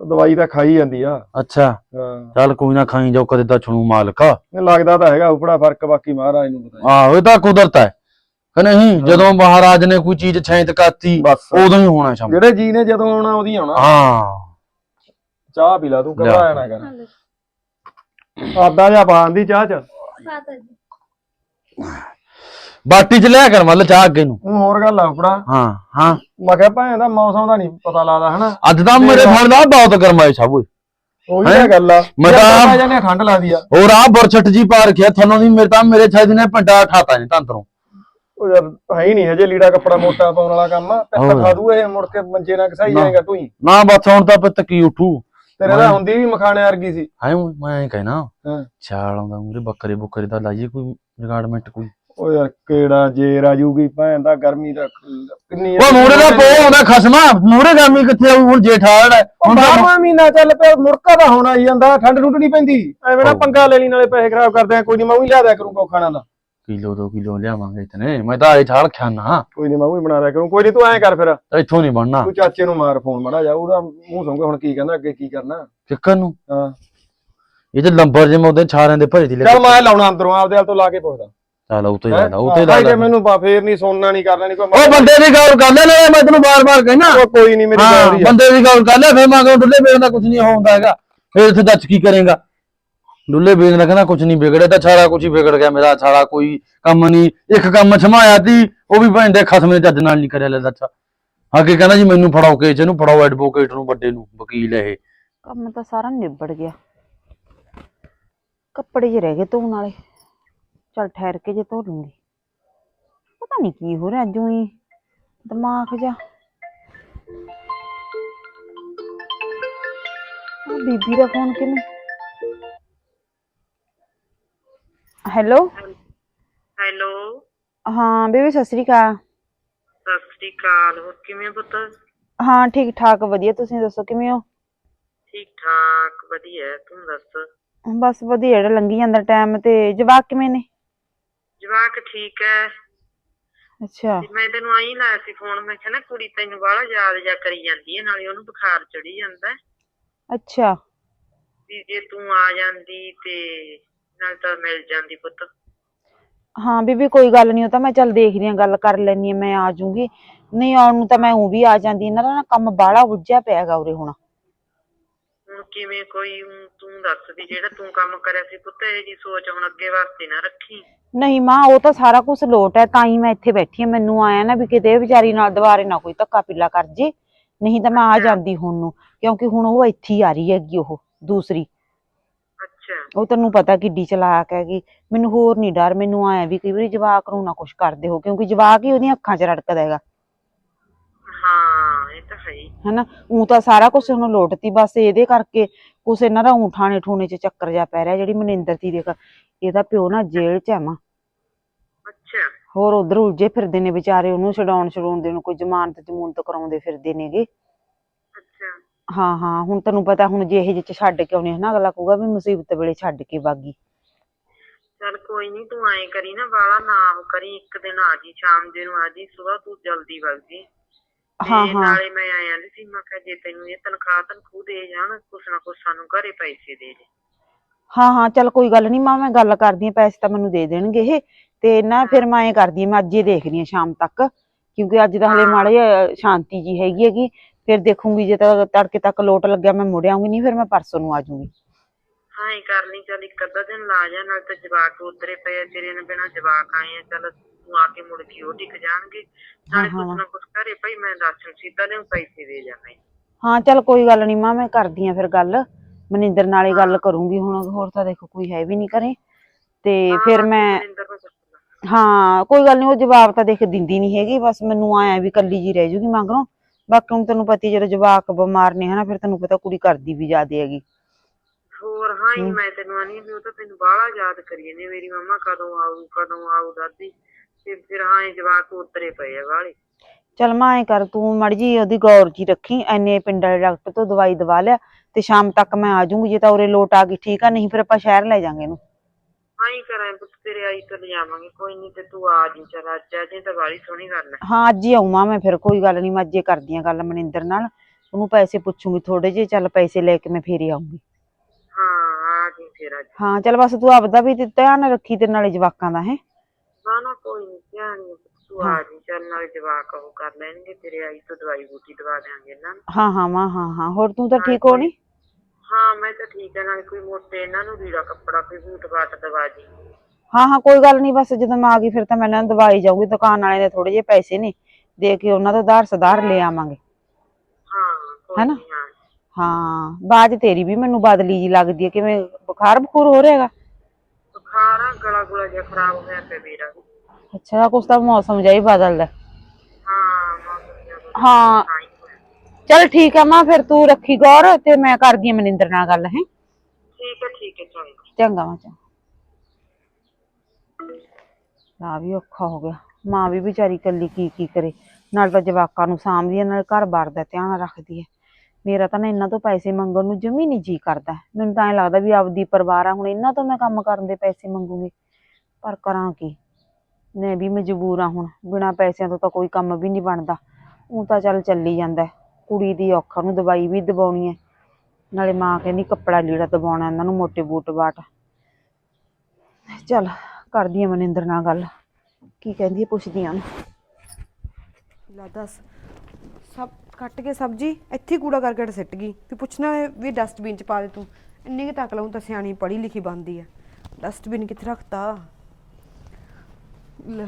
ਦਵਾਈ ਤਾਂ ਖਾਈ ਜਾਂਦੀ ਆ। ਅੱਛਾ। ਹਾਂ। ਚੱਲ ਕੋਈ ਨਾ ਖਾਈ ਜਾਓ ਕਦੇ ਤਾਂ ਛਣੂ ਮਾਲਕ। ਲੱਗਦਾ ਤਾਂ ਹੈਗਾ ਉਪੜਾ ਫ਼ਰਕ ਬਾਕੀ ਮਹਾਰਾਜ ਨੂੰ ਪਤਾ ਆਹੋ ਇਹ ਤਾਂ ਕੁਦਰਤ ਹੈ। ਕਿ ਨਹੀਂ? ਜਦੋਂ ਮਹਾਰਾਜ ਨੇ ਕੋਈ ਚੀਜ਼ ਛੈਂਤ ਕਰਤੀ ਬਸ। ਉਦੋਂ ਹੀ ਹੋਣਾ ਸ਼ਾਮ ਜਿਹੜੇ ਜੀ ਨੇ ਜਦੋਂ ਆਉਣਾ ਉਹਦੀ ਆਉਣਾ। ਹਾਂ। ਚਾਹ ਪੀ ਲਾ ਤੂੰ। ਘਬਰਾਇਆ ਨਾ ਕਰ। ਆਦਾ ਜਾਂ ਬਾਣ ਦੀ ਚਾਹ ਚ। ਜੀ। ਬਾਟੀ ਚ ਲਿਆ ਕਰ ਮੱਲ ਚਾਹ ਅੱਗੇ ਨੂੰ। ਹੁਣ ਹੋਰ ਗੱਲ ਆ ਉਪੜਾ। ਹਾਂ ਹਾਂ। ਮੈਂ ਕਿਹਾ ਭਾਂ ਦਾ ਮੌਸਮ ਦਾ ਨਹੀਂ ਪਤਾ ਲੱਗਦਾ ਹਨਾ? ਅੱਜ ਤਾਂ ਮੇਰੇ ਫੜ ਦਾ ਬਹੁਤ ਗਰਮਾਈ ਸਭ। ਓਏ ਉਹੀ ਤਾਂ ਗੱਲ ਆ। ਮੈਂ ਤਾਂ- ਆ, ਠੰਡ ਲੱਗਦੀ ਆ। ਹੋਰ ਆ ਬੁਰਛਟ ਜੀ ਪਾ ਰੱਖਿਆ ਤੁਹਾਨੂੰ ਦੀ ਮੇਰੇ ਤਾਂ ਮੇਰੇ ਛੱਜ ਨੇ ਪਿੰਡਾ ਠਾਤਾ ਨਹੀਂ ਤੰਤਰੋਂ ਉਹ ਯਾਰ ਹੈ ਹੀ ਨਹੀਂ ਹਜੇ ਲੀੜਾ ਕੱਪੜਾ ਮੋਟਾ ਪਾਉਣ ਵਾਲਾ ਕੰਮ ਆ ਹੋਰ। ਖਾ ਦੂ ਇਹ ਮੁੜ ਕੇ ਮੰਜੇ ਨਾਲ ਘਸਾਈ ਨਾ। ਜਾਏਗਾ ਤੂੰ ਹੀ ਨਾ ਬਸ ਹੁਣ ਤਾਂ ਪਿੱਤ ਕੀ ਉਠੂ ਤੇਰੇ ਦਾ ਹੁੰਦੀ ਵੀ ਮਖਾਣੇ ਵਰਗੀ ਸੀ ਹਾਏ ਮੈਂ ਕਹਿਣਾ ਹਾਂ। ਛਾਲ ਆਉਂਦਾ ਮੂਰੇ ਬੱਕਰੇ ਬੁੱਕਰੇ ਦਾ ਲਾਈਏ ਕੋਈ ਜਗਾੜਮੈਂਟ ਕੋਈ ਉਹ ਯਾਰ ਕਿਹੜਾ ਜੇ ਰਾਜੂਗੀ ਭੈਣ ਦਾ ਗਰਮੀ ਦਾ ਕਿੰਨੀ ਉਹ ਮੂਰੇ ਦਾ ਪੋ ਆਉਂਦਾ ਖਸਮਾ ਮੂਰੇ ਗਾਮੀ ਕਿੱਥੇ ਆਊ ਹੁਣ ਜੇਠਾੜ ਹੈ ਹੁਣ ਤਾਂ 12ਵਾਂ ਮਹੀਨਾ ਚੱਲ ਪਿਆ ਮੁੜਕਾ ਤਾਂ ਹੋਣਾ ਹੀ ਜਾਂਦਾ ਠੰਡ ਠੁੰਡ ਨਹੀਂ ਪੈਂਦੀ ਐਵੇਂ ਨਾ। ਪੰਗਾ ਲੈ ਲਈ ਨਾਲੇ ਪੈਸੇ ਖਰਾਬ ਕਰਦੇ ਆ ਕੋਈ ਨਹੀਂ ਮੈਂ ਵੀ ਲਿਆ ਦਿਆ ਕਰੂੰ ਕੋ ਖਾਣਾ ਦਾ ਕਿਲੋ ਦੋ ਕਿਲੋ ਲਿਆਵਾਂਗੇ ਇਤਨੇ ਮੈਂ ਤਾਂ ਇਹ ਛਾਲ ਖਾਣਾ ਕੋਈ ਨਹੀਂ ਮੈਂ ਵੀ ਬਣਾ ਦਿਆ ਕਰੂੰ। ਕੋਈ ਨਹੀਂ ਤੂੰ ਐਂ ਕਰ ਫਿਰ। ਇੱਥੋਂ ਨਹੀਂ ਬਣਨਾ। ਤੂੰ ਚਾਚੇ ਨੂੰ ਮਾਰ ਫੋਨ ਮੜਾ ਜਾ ਉਹਦਾ ਮੂੰਹ ਸੁੰਘ ਹੁਣ ਕੀ ਕਹਿੰਦਾ ਅੱਗੇ ਕੀ ਕਰਨਾ। ਚੱਕਰ ਨੂੰ? ਹਾਂ। ਇਹ ਤੇ ਲੰਬਰ ਜੇ ਮੈਂ ਉਹਦੇ ਛਾਰਿਆਂ ਦੇ ਭਰੇ ਦੀ ਲੈ ਚੱਲ ਮੈਂ ਲਾਉਣਾ ਅੰਦਰੋਂ ਆਪਦੇ ਹਾਲ ਤੋਂ ਲਾ ਕੇ ਪੁੱਛਦਾ। ਚੱਲ ਉੱਤੇ ਹੈਂ? ਜਾਂਦਾ ਉੱਤੇ ਹਾਂ, ਲਾ ਲੈ ਮੈਨੂੰ ਬਾ ਫੇਰ ਨਹੀਂ ਸੁਣਨਾ ਨਹੀਂ ਕਰਨਾ ਨਹੀਂ ਕੋਈ ਉਹ ਬੰਦੇ ਦੀ ਗੱਲ ਕਰ ਲੈ ਮੈਂ ਤੈਨੂੰ ਬਾਰ-ਬਾਰ ਕਹਿਣਾ ਉਹ ਕੋਈ ਨਹੀਂ ਮੇਰੀ ਹੀ ਆ। ਬੰਦੇ ਦੀ ਗੱਲ ਕਰ ਲੈ ਫਿਰ ਮੈਂ ਕਹਾਂ ਡੁੱਲੇ ਦਾ ਕੁਝ ਨਹੀਂ ਹੁੰਦਾ ਹੈਗਾ। ਫਿਰ ਇੱਥੇ ਦੱਸ ਕੀ ਕਰੇਗਾ? ਡੁੱਲੇ ਬੇਨ ਦਾ ਕਹਿੰਦਾ ਕੁਝ ਨਹੀਂ ਵਿਗੜਿਆ ਤਾਂ ਸਾਰਾ ਕੁਝ ਹੀ ਵਿਗੜ ਗਿਆ ਮੇਰਾ, ਸਾਰਾ ਕੋਈ ਕੰਮ ਨਹੀਂ। ਇੱਕ ਕੰਮ ਛਮਾਇਆ ਤੀ ਉਹ ਵੀ ਭੈਣ ਦੇ ਖਸਮ ਨੇ ਚੱਜ ਨਾਲ ਨਹੀਂ ਕਰਿਆ ਲੈ ਦੱਸ ਅੱਗੇ ਕਹਿੰਦਾ ਜੀ, ਮੈਨੂੰ ਫੜਾਓ ਕੇਸ, ਇਹਨੂੰ ਫੜਾਓ ਐਡਵੋਕੇਟ ਨੂੰ, ਵੱਡੇ ਨੂੰ, ਵਕੀਲ ਇਹ। ਕੰਮ ਤਾਂ ਸਾਰਾ ਨਿਬੜ ਗਿਆ। ਕੱਪੜੇ ਜਿਹੇ ਰਹਿ ਗਏ ਧੋਣ ਵਾਲੇ। ਚਲ ਠਹਿਰ ਕੇ ਜੇ ਧੋ ਲੂੰਗੀ। ਪਤਾ ਨਹੀਂ ਕੀ ਹੋ ਰਿਹਾ ਅੱਜ ਹੀ ਦਿਮਾਗ ਜਾ ਬੀਬੀ ਦਾ ਫੋਨ ਕਿਨੂੰ ਹੈਲੋ। ਹੈਲੋ। ਹਾਂ ਬੇਬੀ ਸਤਿ ਸ੍ਰੀ ਅਕਾਲ। ਸਤਿ ਸ੍ਰੀ ਅਕਾਲ ਹੋਰ ਕਿਵੇਂ ਹੋ ਪੁੱਤ? ਹਾਂ ਠੀਕ ਠਾਕ ਵਧੀਆ। ਤੁਸੀਂ ਦੱਸੋ ਕਿਵੇਂ ਹੋ? ਠੀਕ ਠਾਕ ਵਧੀਆ। ਤੂੰ ਦੱਸ? ਬਸ ਵਧੀਆ ਜਿਹੜਾ ਲੰਘੀ ਜਾਂਦਾ ਟਾਈਮ ਤੇ। ਜਵਾਕ ਕਿਵੇਂ ਨੇ? ਜਵਾਕ ਠੀਕ ਹੈ ਅੱਛਾ। ਮੈਂ ਤੈਨੂੰ ਆਈ ਲਾਇਆ ਸੀ ਫੋਨ ਮੈਂ ਕਿਹਾ ਨਾ ਕੁੜੀ ਤੈਨੂੰ ਬਾਹਲਾ ਯਾਦ ਜਾ ਕਰੀ ਜਾਂਦੀ ਹੈ ਨਾਲੇ ਉਹਨੂੰ ਬੁਖਾਰ ਚੜੀ ਜਾਂਦਾ। ਹੈ। ਅੱਛਾ। ਵੀ ਜੇ ਤੂੰ ਆ ਜਾਂਦੀ ਤੇ ਨਾਲ ਤਾਂ ਮਿਲ ਜਾਂਦੀ ਪੁੱਤ। ਹਾਂ ਬੀਬੀ ਕੋਈ ਗੱਲ ਨਹੀਂ ਉਹ ਤਾਂ ਮੈਂ ਚੱਲ ਦੇਖਦੀ ਆ ਗੱਲ ਕਰ ਲੈਣੀ ਆ ਮੈਂ ਆ ਜਾਊਂਗੀ। ਨਹੀਂ ਆਉਣ ਨੂੰ ਤਾਂ ਮੈਂ ਉਹ ਵੀ ਆ ਜਾਂਦੀ ਇਹਨਾਂ ਦਾ ਨਾ ਕੰਮ ਬਾਹਲਾ ਉਲਝਿਆ ਪਿਆ ਹੈਗਾ ਉਰੇ ਹੁਣ। ਹੁਣ ਕਿਵੇਂ ਕੋਈ ਊਂ ਤੂੰ ਦੱਸ ਵੀ ਜਿਹੜਾ ਤੂੰ ਕੰਮ ਕਰਿਆ ਸੀ ਪੁੱਤ ਇਹ ਜੀ ਸੋਚ ਹੁਣ ਅੱਗੇ ਵਾਸਤੇ ਨਾ ਰੱਖੀ। ਨਹੀਂ ਮਾਂ ਉਹ ਤਾਂ ਸਾਰਾ ਕੁਝ ਲੋਟ ਹੈ ਤਾਂ ਹੀ ਮੈਂ ਇੱਥੇ ਬੈਠੀ ਆ ਮੈਨੂੰ ਆਇਆ ਨਾ ਵੀ ਕਿਤੇ ਇਹ ਵਿਚਾਰੀ ਨਾਲ ਦੁਬਾਰੇ ਨਾ ਕੋਈ ਧੱਕਾ ਪਿੱਲਾ ਕਰ ਜੇ। ਨਹੀਂ ਤਾਂ ਮੈਂ ਆ ਜਾਂਦੀ ਹੁਣ ਨੂੰ ਕਿਉਂਕਿ ਹੁਣ ਉਹ ਇੱਥੇ ਹੀ ਆ ਰਹੀ ਹੈਗੀ ਉਹ ਦੂਸਰੀ। ਅੱਛਾ। ਉਹ ਤੈਨੂੰ ਪਤਾ ਕਿੱਡੀ ਚਲਾਕ ਹੈਗੀ। ਮੈਨੂੰ ਹੋਰ ਨਹੀਂ ਡਰ ਮੈਨੂੰ ਆਇਆ ਵੀ ਕਈ ਵਾਰੀ ਜਵਾਕ ਨੂੰ ਨਾ ਕੁਝ ਕਰਦੇ ਹੋ ਕਿਉਂਕਿ ਜਵਾਕ ਹੀ ਉਹਦੀਆਂ ਅੱਖਾਂ 'ਚ ਰੜਕਦਾ ਹੈਗਾ। ਹਾਂ ਇਹ ਤਾਂ ਹੈ ਹੀ। ਹਨਾ ਉਹ ਤਾਂ ਸਾਰਾ ਕੁਝ ਉਹਨੂੰ ਲੋਟਤੀ ਬਸ ਇਹਦੇ ਕਰਕੇ ਕੁਛ ਇਹਨਾਂ ਦਾ ਊਂ ਠਾਣੇ 'ਚ ਚੱਕਰ ਜਾ ਪੈ ਰਿਹਾ ਜਿਹੜੀ ਮਨਿੰਦਰ ਦੀ ਦੇਖ ਇਹਦਾ ਪਿਓ ਨਾ ਜੇਲ੍ਹ 'ਚ ਹੈ ਮਾਂ। ਅੱਛਾ। ਹੋਰ ਉਧਰ ਉਲਝੇ ਫਿਰਦੇ ਨੇ ਵਿਚਾਰੇ ਉਹਨੂੰ ਛਡਾਉਣ ਛਡਾਉਣ ਦੇ ਨੂੰ ਕੋਈ ਜ਼ਮਾਨਤ ਜ਼ਮੂਨਤ ਕਰਾਉਂਦੇ ਫਿਰਦੇ ਨੇਗੇ। ਹਾਂ ਹਾਂ ਹੁਣ ਤੈਨੂੰ ਪਤਾ ਹੁਣ ਜੇ ਇਹ ਜਿਹੇ 'ਚ ਛੱਡ ਕੇ ਆਉਣੇ ਹਨਾ ਅਗਲਾ ਕਹੂਗਾ ਵੀ ਮੁਸੀਬਤ ਵੇਲੇ ਛੱਡ ਕੇ ਵਾਗੀ। ਚੱਲ ਕੋਈ ਨਹੀਂ ਤੂੰ ਐਂ ਕਰੀ ਨਾ ਬਾਲਾ ਨਾ ਉਹ ਕਰੀ ਇੱਕ ਦਿਨ ਆ ਜੀ ਸ਼ਾਮ ਦੇ ਨੂੰ ਆ ਜੀ ਸਵੇਰ ਤੂੰ ਜਲਦੀ ਵਗ ਜੀ। ਹਾਂ ਤੇ ਹਾਂ ਨਾਲੇ ਮੈਂ ਆਇਆ ਨਹੀਂ ਸੀ ਮੈਂ ਕਿਹਾ ਜੇ ਤੈਨੂੰ ਇਹ ਤਨਖਾਹ ਤਨਖੂ ਦੇ ਜਾਣ ਕੁਛ ਨਾ ਕੁਛ ਸਾਨੂੰ ਘਰੇ ਪੈਸੇ ਦੇ ਦੇ। ਹਾਂ ਹਾਂ ਚੱਲ ਕੋਈ ਗੱਲ ਨਹੀਂ ਮਾਂ ਮੈਂ ਗੱਲ ਕਰਦੀ ਆ ਪੈਸੇ ਤਾਂ ਮੈਨੂੰ ਦੇ ਦੇਣਗੇ ਇਹ। ਤੇ ਨਾ ਫਿਰ ਮੈਂ ਐਂ ਕਰਦੀ ਆ ਮੈਂ ਅੱਜ ਹੀ ਦੇਖਦੀ ਆ ਸ਼ਾਮ ਤੱਕ ਕਿਉਂਕਿ ਅੱਜ ਤਾਂ ਹਲੇ ਮਾੜੀ ਜਿਹੀ ਸ਼ਾਂਤੀ ਜੀ ਹੈਗੀ ਹੈਗੀ। ਫਿਰ ਦੇਖੂੰਗੀ ਜੇ ਤਾਂ ਤੜਕੇ ਤੱਕ ਲੋਟ ਲੱਗਿਆ ਮੈਂ ਮੁੜ ਆਉਂਗੀ ਨਹੀਂ ਫਿਰ ਮੈਂ ਪਰਸੋਂ ਨੂੰ ਆ ਜਾਊਂਗੀ। ਹਾਂ ਇਹ ਕਰਨੀ ਚੱਲ ਇੱਕ ਅੱਧਾ ਦਿਨ ਲਾ ਜਾ ਨਾਲ ਤਾਂ ਜਵਾਕ ਉਤਰੇ ਪਏ ਆ, ਤੇਰੇ ਨਾਲ ਬਿਨਾ ਜਵਾਕ ਆਏ ਆ ਚੱਲ ਤੂੰ ਆ ਕੇ ਮੁੜ ਕੇ ਉਹ ਟਿਕ ਜਾਣਗੇ। ਨਾਲੇ ਹਾਂ, ਕੁਛ ਨਾ ਕੁਛ ਘਰੇ ਮੈਂ ਰਾਸ਼ਨ ਸਿੱਧਾ ਨੇ ਪੈਸੇ ਦੇ ਜਾਣੇ ਹਾਂ ਚੱਲ ਕੋਈ ਗੱਲ ਨਹੀਂ ਮਾਂ ਮੈਂ ਕਰਦੀ ਆ ਫਿਰ ਗੱਲ। ਮਨਿੰਦਰ ਨਾਲ ਹੀ ਗੱਲ ਕਰੂੰਗੀ ਹੁਣ ਹੋਰ ਤਾਂ ਦੇਖੋ ਕੋਈ ਹੈ ਵੀ ਨਹੀਂ ਘਰੇ। ਤੇ ਫਿਰ ਮੈਂ ਮਨਿੰਦਰ ਨੂੰ ਪੁੱਛ ਲਾ। ਹਾਂ ਕੋਈ ਗੱਲ ਨਹੀਂ ਉਹ ਜਵਾਬ ਤਾਂ ਦੇਖ ਦਿੰਦੀ ਨਹੀਂ ਹੈਗੀ ਬਸ ਮੈਨੂੰ ਆਇਆ ਵੀ ਕੱਲੀ ਜੀ ਰਹਿ ਜੂਗੀ ਮਗਰੋਂ। ਬਾਕੀ ਹੁਣ ਤੈਨੂੰ ਪਤੀ ਜਦੋਂ ਜਵਾਕ ਬਿਮਾਰ ਨੇ ਹਨਾ ਫਿਰ ਤੈਨੂੰ ਪਤਾ ਕੁੜੀ ਕਰਦੀ ਵੀ ਜ਼ਿਆਦੇ ਹੈਗੀ। ਹੋਰ ਹਾਂ ਹੀ। ਮੈਂ ਤੈਨੂੰ ਆਨੀ ਵੀ ਉਹ ਤਾਂ ਤੈਨੂੰ ਬਾਹਲਾ ਯਾਦ ਕਰੀ ਨੇ ਮੇਰੀ ਮੰਮਾ ਕਦੋਂ ਆਊ ਕਦੋਂ ਆਊ ਦਾਦੀ। ਤੇ ਫਿਰ ਹਾਂ ਇਹ ਜਵਾਕ ਉਤਰੇ ਪਏ ਆ ਵਾਲੇ ਚੱਲ ਮਾਂ ਐ ਕਰ ਤੂੰ ਮੜ ਜੀ ਉਹਦੀ ਗੌਰ ਜੀ ਰੱਖੀ ਐਨੇ ਪਿੰਡ ਵਾਲੇ ਡਾਕਟਰ ਤੋਂ ਦਵਾਈ ਦਵਾ ਲਿਆ ਤੇ ਸ਼ਾਮ ਤੱਕ ਮੈਂ ਆ ਜਾਊਂਗੀ ਜੇ ਤਾਂ ਉਰੇ ਲੋਟ ਆ ਗਈ ਠੀਕ ਆ ਨਹੀਂ ਫਿਰ ਆਪਾਂ ਸ਼ਹਿਰ ਲੈ ਜਾਾਂਗੇ ਇਹਨੂੰ। ਹਾਂ ਹੀ ਕਰਾਂ ਪੁੱਤ ਤੇਰੇ ਆਈ ਤੋਂ ਲਿਆਵਾਂਗੇ ਕੋਈ ਨਹੀਂ ਤੇ ਤੂੰ ਆ ਜੀ ਚਲ ਅੱਜ ਤਾਂ ਸੋਹਣੀ ਗੱਲ ਹੈ ਹਾਂ ਅੱਜ ਹੀ ਆਊਂ ਮਾਂ ਫਿਰ ਕੋਈ ਗੱਲ ਨਹੀਂ ਮੈਂ ਅੱਜੇ ਕਰਦੀ ਆ ਗੱਲ ਮਨਿੰਦਰ ਨਾਲ। ਉਹਨੂੰ ਪੈਸੇ ਪੁੱਛੂੰਗੀ ਥੋੜੇ ਜਿਹੇ ਚੱਲ ਪੈਸੇ ਲੈ ਕੇ ਮੈਂ ਫੇਰ ਹੀ ਆਊਂਗੀ। ਹਾਂ ਆ ਜੀ ਫਿਰ ਅੱਜ। ਹਾਂ ਚੱਲ ਬਸ ਤੂੰ ਆਪਦਾ ਵੀ ਤੇ ਧਿਆਨ ਰੱਖੀ ਤੇ ਨਾਲੇ ਜਵਾਕਾਂ ਦਾ ਹੈ। ਨਾ ਨਾ ਕੋਈ ਨਹੀਂ ਧਿਆਨ ਨੀ ਤੂੰ ਆ ਜੀ ਚੱਲ ਨਾਲ ਜਵਾਕ ਉਹ ਕਰ ਲੈਣਗੇ ਤੇਰੇ ਆਈ ਤੋਂ ਦਵਾਈ ਬੂਟੀ ਦਵਾ ਦਿਆਂਗੇ ਇਹਨਾਂ ਨੂੰ। ਹਾਂ ਹਾਂ ਮਾਂ ਹਾਂ ਹਾਂ ਹੋਰ ਤੂੰ ਤਾਂ ਠੀਕ ਹੋ ਨੀ? ਹਾਂ ਮੈਂ ਤਾਂ ਠੀਕ ਹੈ ਨਾਲ ਕੋਈ ਮੋਟੇ ਇਹਨਾਂ ਨੂੰ ਲੀੜਾ ਕੱਪੜਾ ਕੋਈ ਬੂਟ ਬਾਟ ਦਵਾ ਦੀ ਹਾਂ ਹਾਂ ਕੋਈ ਗੱਲ ਨਹੀਂ ਬਸ ਜਦੋਂ ਮੈਂ ਆ ਗਈ ਫਿਰ ਤਾਂ ਮੈਂ ਇਹਨਾਂ ਨੂੰ ਦਵਾਈ ਜਾਊਂਗੀ ਦੁਕਾਨ ਵਾਲੇ ਦੇ ਥੋੜੇ ਜਿਹੇ ਪੈਸੇ ਨੇ ਦੇ ਕੇ ਉਹਨਾਂ ਤੋਂ ਉਧਾਰ ਸੁਧਾਰ ਲੈ ਆਵਾਂਗੇ ਹਾਂ ਕੋਈ ਹੈਨਾ? ਨੀ, ਹਾਂ ਹਾਂ ਬਾਜ ਤੇਰੀ ਵੀ ਮੈਨੂੰ ਬਦਲੀ ਜੀ ਲੱਗਦੀ ਹੈ ਕਿਵੇਂ ਬੁਖਾਰ ਬਖੂਰ ਹੋ ਰਿਹਾ ਹੈਗਾ ਬੁਖਾਰ ਆ ਗਲਾ ਗੁਲਾ ਜਿਹਾ ਖਰਾਬ ਹੋਇਆ ਪਿਆ ਮੇਰਾ ਵੀ। ਅੱਛਾ ਕੁਛ ਤਾਂ ਮੌਸਮ ਜਿਹਾ ਹੀ ਬਦਲਦਾ ਹਾਂ ਮੌਸਮ ਜਿਹਾ ਬਦਲ- ਹਾਂ। ਚਲ ਠੀਕ ਆ ਮਾਂ ਫਿਰ ਤੂੰ ਰੱਖੀ ਗੌਰ ਤੇ ਮੈਂ ਕਰਦੀ ਆ ਮਨਿੰਦਰ ਨਾਲ ਗੱਲ ਹੈ। ਠੀਕ ਹੈ ਠੀਕ ਹੈ ਚੰਗਾ। ਚੰਗਾ ਮਾਂ ਚੰਗਾ। ਨਾ ਵੀ ਔਖਾ ਹੋ ਗਿਆ। ਮਾਂ ਵੀ ਵਿਚਾਰੀ ਕੱਲੀ ਕੀ ਕੀ ਕਰੇ। ਨਾਲ ਤਾਂ ਜਵਾਕਾਂ ਨੂੰ ਸਾਂਭਦੀ ਹੈ ਨਾਲ ਘਰ-ਬਾਰ ਦਾ ਧਿਆਨ ਰੱਖਦੀ ਹੈ ਮੇਰਾ ਤਾਂ ਨਾ ਇਹਨਾਂ ਤੋਂ ਪੈਸੇ ਮੰਗਣ ਨੂੰ ਜਮੀ ਨਹੀਂ ਜੀ ਕਰਦਾ। ਮੈਨੂੰ ਤਾਂ ਐ ਲੱਗਦਾ ਵੀ ਆਪਦੀ ਪਰਿਵਾਰ ਆ ਹੁਣ ਇਹਨਾਂ ਤੋਂ ਮੈਂ ਕੰਮ ਕਰਨ ਦੇ ਪੈਸੇ ਮੰਗੂਗੀ। ਪਰ ਕਰਾਂ ਕੀ? ਮੈਂ ਵੀ ਮਜਬੂਰ ਆ ਹੁਣ। ਬਿਨਾਂ ਪੈਸਿਆਂ ਤੋਂ ਤਾਂ ਕੋਈ ਕੰਮ ਵੀ ਨਹੀਂ ਬਣਦਾ। ਉਹ ਤਾਂ ਚੱਲ ਚੱਲੀ ਜਾਂਦਾ। ਹੈ। ਕੁੜੀ ਦੀ ਔਖਾ ਨੂੰ ਦਵਾਈ ਵੀ ਦਵਾਉਣੀ ਹੈ। ਨਾਲੇ ਮਾਂ ਕਹਿੰਦੀ ਕੱਪੜਾ ਲੀੜਾ ਦਵਾਉਣਾ ਇਹਨਾਂ ਨੂੰ ਮੋਟੇ ਬੂਟ ਬਾਟ ਚੱਲ ਕਰਦੀ ਆ ਮਨਿੰਦਰ ਨਾਲ ਗੱਲ। ਕੀ ਕਹਿੰਦੀ ਹੈ ਪੁੱਛਦੀ ਆ ਉਹਨੂੰ। ਦੱਸ ਸਭ ਕੱਟ ਕੇ ਸਬਜ਼ੀ ਇੱਥੇ ਹੀ ਕੂੜਾ ਕਰਕਟ ਸਿੱਟ ਗਈ। ਵੀ ਪੁੱਛਣਾ ਵੀ ਡਸਟਬਿਨ ਚ ਪਾ ਦੇ ਤੂੰ। ਇੰਨੀ ਕਿ ਤੱਕ ਲਾਉਂ ਤਾਂ ਸਿਆਣੀ ਪੜ੍ਹੀ ਲਿਖੀ ਬੰਦੀ ਆ ਡਸਟਬਿਨ ਕਿੱਥੇ ਰੱਖਤਾ? ਲੈ,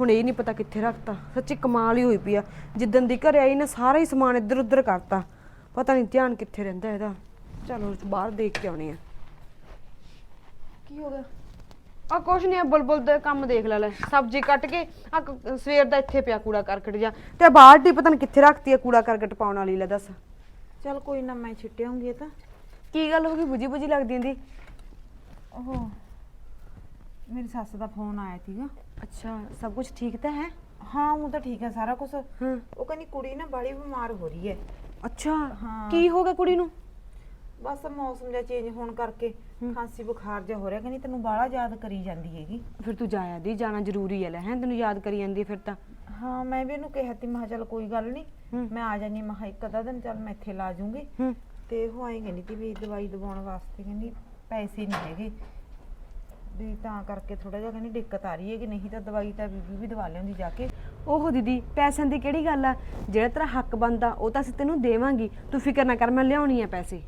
ਹੁਣ ਇਹ ਨਹੀਂ ਪਤਾ ਕਿੱਥੇ ਰੱਖਤਾ। ਸੱਚੀ ਕਮਾਲ ਹੀ ਹੋਈ ਪਈ ਆ। ਜਿੱਦਣ ਦੀ ਘਰੇ ਆਈ ਨਾ ਸਾਰਾ ਹੀ ਸਮਾਨ ਇੱਧਰ ਉੱਧਰ ਕਰਤਾ। ਪਤਾ ਨਹੀਂ ਧਿਆਨ ਕਿੱਥੇ ਰਹਿੰਦਾ ਇਹਦਾ। ਚਲੋ ਬਾਹਰ ਦੇਖ ਕੇ ਆਉਣੇ ਆ। ਕੀ ਹੋ ਗਿਆ? ਆ ਕੁਛ ਨਹੀਂ ਆ ਬੁਲਬੁਲ ਦਾ ਕੰਮ ਦੇਖ ਲੈ ਲੈ। ਸਬਜ਼ੀ ਕੱਟ ਕੇ ਆ ਸਵੇਰ ਦਾ ਇੱਥੇ ਪਿਆ ਕੂੜਾ ਕਰਕਟ ਜਾ ਤੇ ਬਾਲਟੀ ਪਤਾ ਨਹੀਂ ਕਿੱਥੇ ਰੱਖਤੀ ਆ ਕੂੜਾ ਕਰਕਟ ਪਾਉਣ ਵਾਲੀ ਲੈ ਦੱਸ। ਚੱਲ ਕੋਈ ਨਾ ਮੈਂ ਛਿੱਟਿਆਉਂਗੀ ਇਹ ਤਾਂ। ਕੀ ਗੱਲ ਹੋ ਗਈ? ਬੁਝੀ ਬੁਝੀ ਲੱਗਦੀ ਹੁੰਦੀ? ਉਹ ਮੇਰੀ ਸੱਸ ਦਾ ਫੋਨ ਆਇਆ ਸੀਗਾ। ਅੱਛਾ ਸਭ ਕੁਝ ਠੀਕ ਤਾਂ ਹੈ? ਹਾਂ ਉਹ ਤਾਂ ਠੀਕ ਹੈ ਸਾਰਾ ਕੁਝ ਹਾਂ। ਉਹ ਕਹਿੰਦੀ ਕੁੜੀ ਨਾ ਬੜੀ ਬਿਮਾਰ ਹੋ ਰਹੀ ਹੈ। ਅੱਛਾ ਹਾਂ। ਕੀ ਹੋ ਗਿਆ ਕੁੜੀ ਨੂੰ? ਬਸ ਮੌਸਮ ਜਿਹਾ ਚੇਂਜ ਹੋਣ ਕਰਕੇ ਖਾਂਸੀ ਬੁਖਾਰ ਜਿਹਾ ਹੋ ਰਿਹਾ ਕਹਿੰਦੀ ਤੈਨੂੰ ਬਾਹਲਾ ਯਾਦ ਕਰੀ ਜਾਂਦੀ ਹੈਗੀ। ਫਿਰ ਤੂੰ ਜਾਇਆ ਦੀ ਜਾਣਾ ਜ਼ਰੂਰੀ ਹੈ ਲੈ ਹੈ ਤੈਨੂੰ ਯਾਦ ਕਰੀ ਜਾਂਦੀ ਹੈ ਫਿਰ ਤਾਂ। ਹਾਂ ਮੈਂ ਵੀ ਇਹਨੂੰ ਕਿਹਾ ਤੀ ਮੈਂ ਕਿਹਾ ਚੱਲ ਕੋਈ ਗੱਲ ਨਹੀਂ ਹੂੰ। ਮੈਂ ਆ ਜਾਨੀ ਮੈਂ ਕਿਹਾ ਇੱਕ ਅੱਧਾ ਦਿਨ ਚੱਲ ਮੈਂ ਇੱਥੇ ਲਾ ਜੂੰਗੀ। ਹੂੰ। ਤੇ ਉਹ ਆਈ ਕਹਿੰਦੀ ਤੀ ਵੀ ਦਵਾਈ ਦਵਾਉਣ ਵਾਸਤੇ ਕਹਿੰਦੀ ਪੈਸੇ ਨਹੀਂ ਹੈਗੇ। ਵੀ ਤਾਂ ਕਰਕੇ ਥੋੜਾ ਜਿਹਾ ਕਹਿੰਦੀ ਦਿੱਕਤ ਆ ਰਹੀ ਹੈ ਕਿ ਨਹੀਂ ਤਾਂ ਦਵਾਈ ਤਾਂ ਬੀਬੀ ਵੀ ਦਵਾ ਲਿਆਉਂਦੀ ਜਾ ਕੇ। ਓਹੋ ਦੀਦੀ, ਪੈਸਿਆਂ ਦੀ ਕਿਹੜੀ ਗੱਲ ਆ? ਜਿਹੜਾ ਤੇਰਾ ਹੱਕ ਬਣਦਾ, ਉਹ ਤਾਂ ਅਸੀਂ ਤੈਨੂੰ ਦੇਵਾਂਗੇ। ਤੂੰ ਫਿਕਰ ਨਾ ਕਰ, ਮੈਂ ਲਿਆਉਣੀ ਆ ਪੈਸੇ।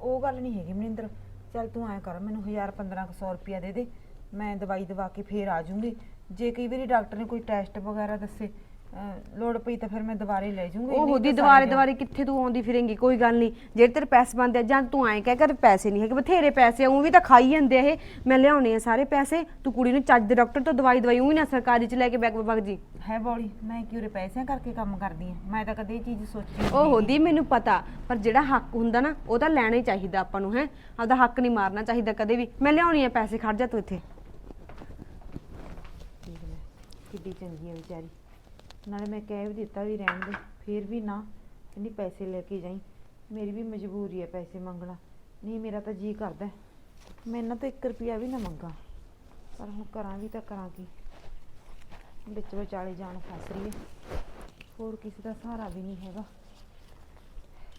ਉਹ ਗੱਲ ਨਹੀਂ ਹੈਗੀ ਮਨਿੰਦਰ। ਚੱਲ ਤੂੰ ਐਂ ਕਰ, ਮੈਨੂੰ 1000 1500 ਰੁਪਇਆ ਦੇ ਦੇ। ਮੈਂ ਦਵਾਈ ਦਵਾ ਕੇ ਫੇਰ ਆ ਜਾਊਂਗੀ ਜੇ ਕਈ ਵਾਰੀ ਡਾਕਟਰ ਨੇ ਕੋਈ ਟੈਸਟ ਵਗੈਰਾ ਦੱਸੇ ਅਹ ਲੋੜ ਪਈ ਤਾਂ ਫਿਰ ਮੈਂ ਦੁਬਾਰੇ ਲੈ ਜਾਊਂਗੀ ਉਹ ਨਹੀਂ ਦੀ ਤਾਂ ਦੁਬਾਰੇ ਸਾਰੇ ਦੁਬਾਰੇ ਕਿੱਥੇ ਤੂੰ ਆਉਂਦੀ ਫਿਰੇਂਗੀ ਕੋਈ ਗੱਲ ਨਹੀਂ। ਜਿਹੜੇ ਤੇਰੇ ਪੈਸੇ ਬਣਦੇ ਆ ਜਾਂ ਤੂੰ ਐਂ ਕਹਿ ਕਰ ਪੈਸੇ ਨਹੀਂ ਹੈਗੇ ਬਥੇਰੇ ਪੈਸੇ ਆ ਉਹ ਵੀ ਤਾਂ ਖਾਈ ਜਾਂਦੇ ਆ ਇਹ। ਮੈਂ ਲਿਆਉਣੇ ਆ ਸਾਰੇ ਪੈਸੇ ਤੂੰ ਕੁੜੀ ਨੂੰ ਚੱਜ ਦੇ ਡਾਕਟਰ ਤੋਂ ਦਵਾਈ ਦਵਾਈ ਉਹ ਨਾ ਸਰਕਾਰੀ ਚ ਲੈ ਕੇ ਬੈਗ ਬਗ ਜੀ। ਹੈ ਬੋਲੀ ਮੈਂ ਕਿਉਂ ਰੇ ਪੈਸਿਆਂ ਕਰਕੇ ਕੰਮ ਕਰਦੀ ਆ? ਮੈਂ ਤਾਂ ਕਦੇ ਇਹ ਚੀਜ਼ ਸੋਚੀ ਉਹ ਹੁੰਦੀ ਮੈਨੂੰ ਪਤਾ ਪਰ ਜਿਹੜਾ ਹੱਕ ਹੁੰਦਾ ਨਾ ਉਹ ਤਾਂ ਲੈਣਾ ਹੀ ਚਾਹੀਦਾ ਆਪਾਂ ਨੂੰ ਹੈ। ਆਪਦਾ ਹੱਕ ਨਹੀਂ ਮਾਰਨਾ ਚਾਹੀਦਾ ਕਦੇ ਵੀ। ਮੈਂ ਲਿਆਉਣੀ ਆ ਪੈਸੇ ਖੜ ਜਾ ਤੂੰ ਇੱਥੇ। ਕਿੱਡੀ ਚੰਗੀ ਹੈ ਵਿਚਾਰੀ। ਨਾਲੇ ਮੈਂ ਕਹਿ ਵੀ ਦਿੱਤਾ ਵੀ ਰਹਿਣ ਦੇ, ਫਿਰ ਵੀ ਨਾ, ਕਹਿੰਦੀ ਪੈਸੇ ਲੈ ਕੇ ਜਾਈ। ਮੇਰੀ ਵੀ ਮਜਬੂਰੀ ਹੈ ਪੈਸੇ ਮੰਗਣਾ। ਨਹੀਂ, ਮੇਰਾ ਤਾਂ ਜੀ ਕਰਦਾ ਹੈ। ਮੈਂ ਇਹਨਾਂ ਤੋਂ 1 ਰੁਪਿਆ ਵੀ ਨਾ ਮੰਗਾ। ਪਰ ਹੁਣ ਕਰਾਂ ਵੀ ਤਾਂ ਕਰਾਂ ਕੀ। ਵਿੱਚ ਵਿਚਾਲੇ ਜਾਨ ਫਸ ਰਹੀ ਹੈ। ਹੋਰ ਕਿਸੇ ਦਾ ਸਹਾਰਾ ਵੀ ਨਹੀਂ ਹੈਗਾ।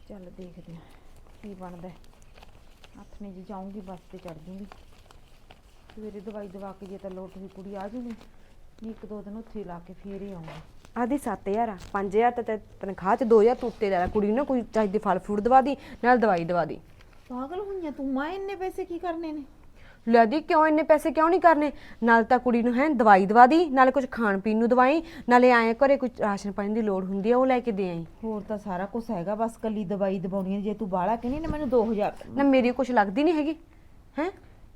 ਚੱਲ ਦੇਖਦੇ ਹਾਂ ਕੀ ਬਣਦਾ ਹੈ। ਹੱਥ ਨੇ ਜੀ ਜਾਊਂਗੀ, ਬੱਸ ਤੇ ਚੜ ਜੂੰਗੀ। ਸਵੇਰੇ ਦਵਾਈ ਦਵਾ ਕੇ ਜੇ ਤਾਂ ਲੋਟ ਦੀ ਕੁੜੀ ਆ ਜੂਗੀ। ਨਹੀਂ, ਇੱਕ ਦੋ ਦਿਨ ਉੱਥੇ ਹੀ ਲਾ ਕੇ ਫੇਰ ਹੀ ਆਉਂਗੀ ਆਦੀ 7000 ਆ 5000 ਤੇ ਤੇ ਤਨਖਾਹ ਚ 2000 ਤੂੰ ਉੱਤੇ ਲੈ ਕੁੜੀ ਨੂੰ ਨਾ ਕੋਈ ਚਾਹੀਦੀ ਫਲ ਫਰੂਟ ਦਵਾ ਦੀ ਨਾਲ ਦਵਾਈ ਦਵਾ ਦੀ। ਪਾਗਲ ਹੋਈਆਂ ਤੂੰ ਮੈਂ ਇੰਨੇ ਪੈਸੇ ਕੀ ਕਰਨੇ ਨੇ? ਲੈ ਦੀ ਕਿਉਂ ਇੰਨੇ ਪੈਸੇ ਕਿਉਂ ਨਹੀਂ ਕਰਨੇ? ਨਾਲ ਤਾਂ ਕੁੜੀ ਨੂੰ ਹੈ ਦਵਾਈ ਦਵਾ ਦੀ ਨਾਲੇ ਕੁਝ ਖਾਣ ਪੀਣ ਨੂੰ ਦਵਾਈ ਨਾਲੇ ਆਏ ਘਰੇ ਕੁਝ ਰਾਸ਼ਨ ਪਾਣੀ ਦੀ ਲੋੜ ਹੁੰਦੀ ਆ ਉਹ ਲੈ ਕੇ ਦੇ ਆਈ। ਹੋਰ ਤਾਂ ਸਾਰਾ ਕੁਝ ਹੈਗਾ ਬਸ ਕੱਲੀ ਦਵਾਈ ਦਵਾਉਣੀ ਹੈ ਜੇ ਤੂੰ ਬਾਹਲਾ ਕਹਿੰਦੀ ਨਾ ਮੈਨੂੰ 2000 ਨਾ ਮੇਰੀ ਕੁਝ ਲੱਗਦੀ ਨਹੀਂ ਹੈਗੀ ਹੈ?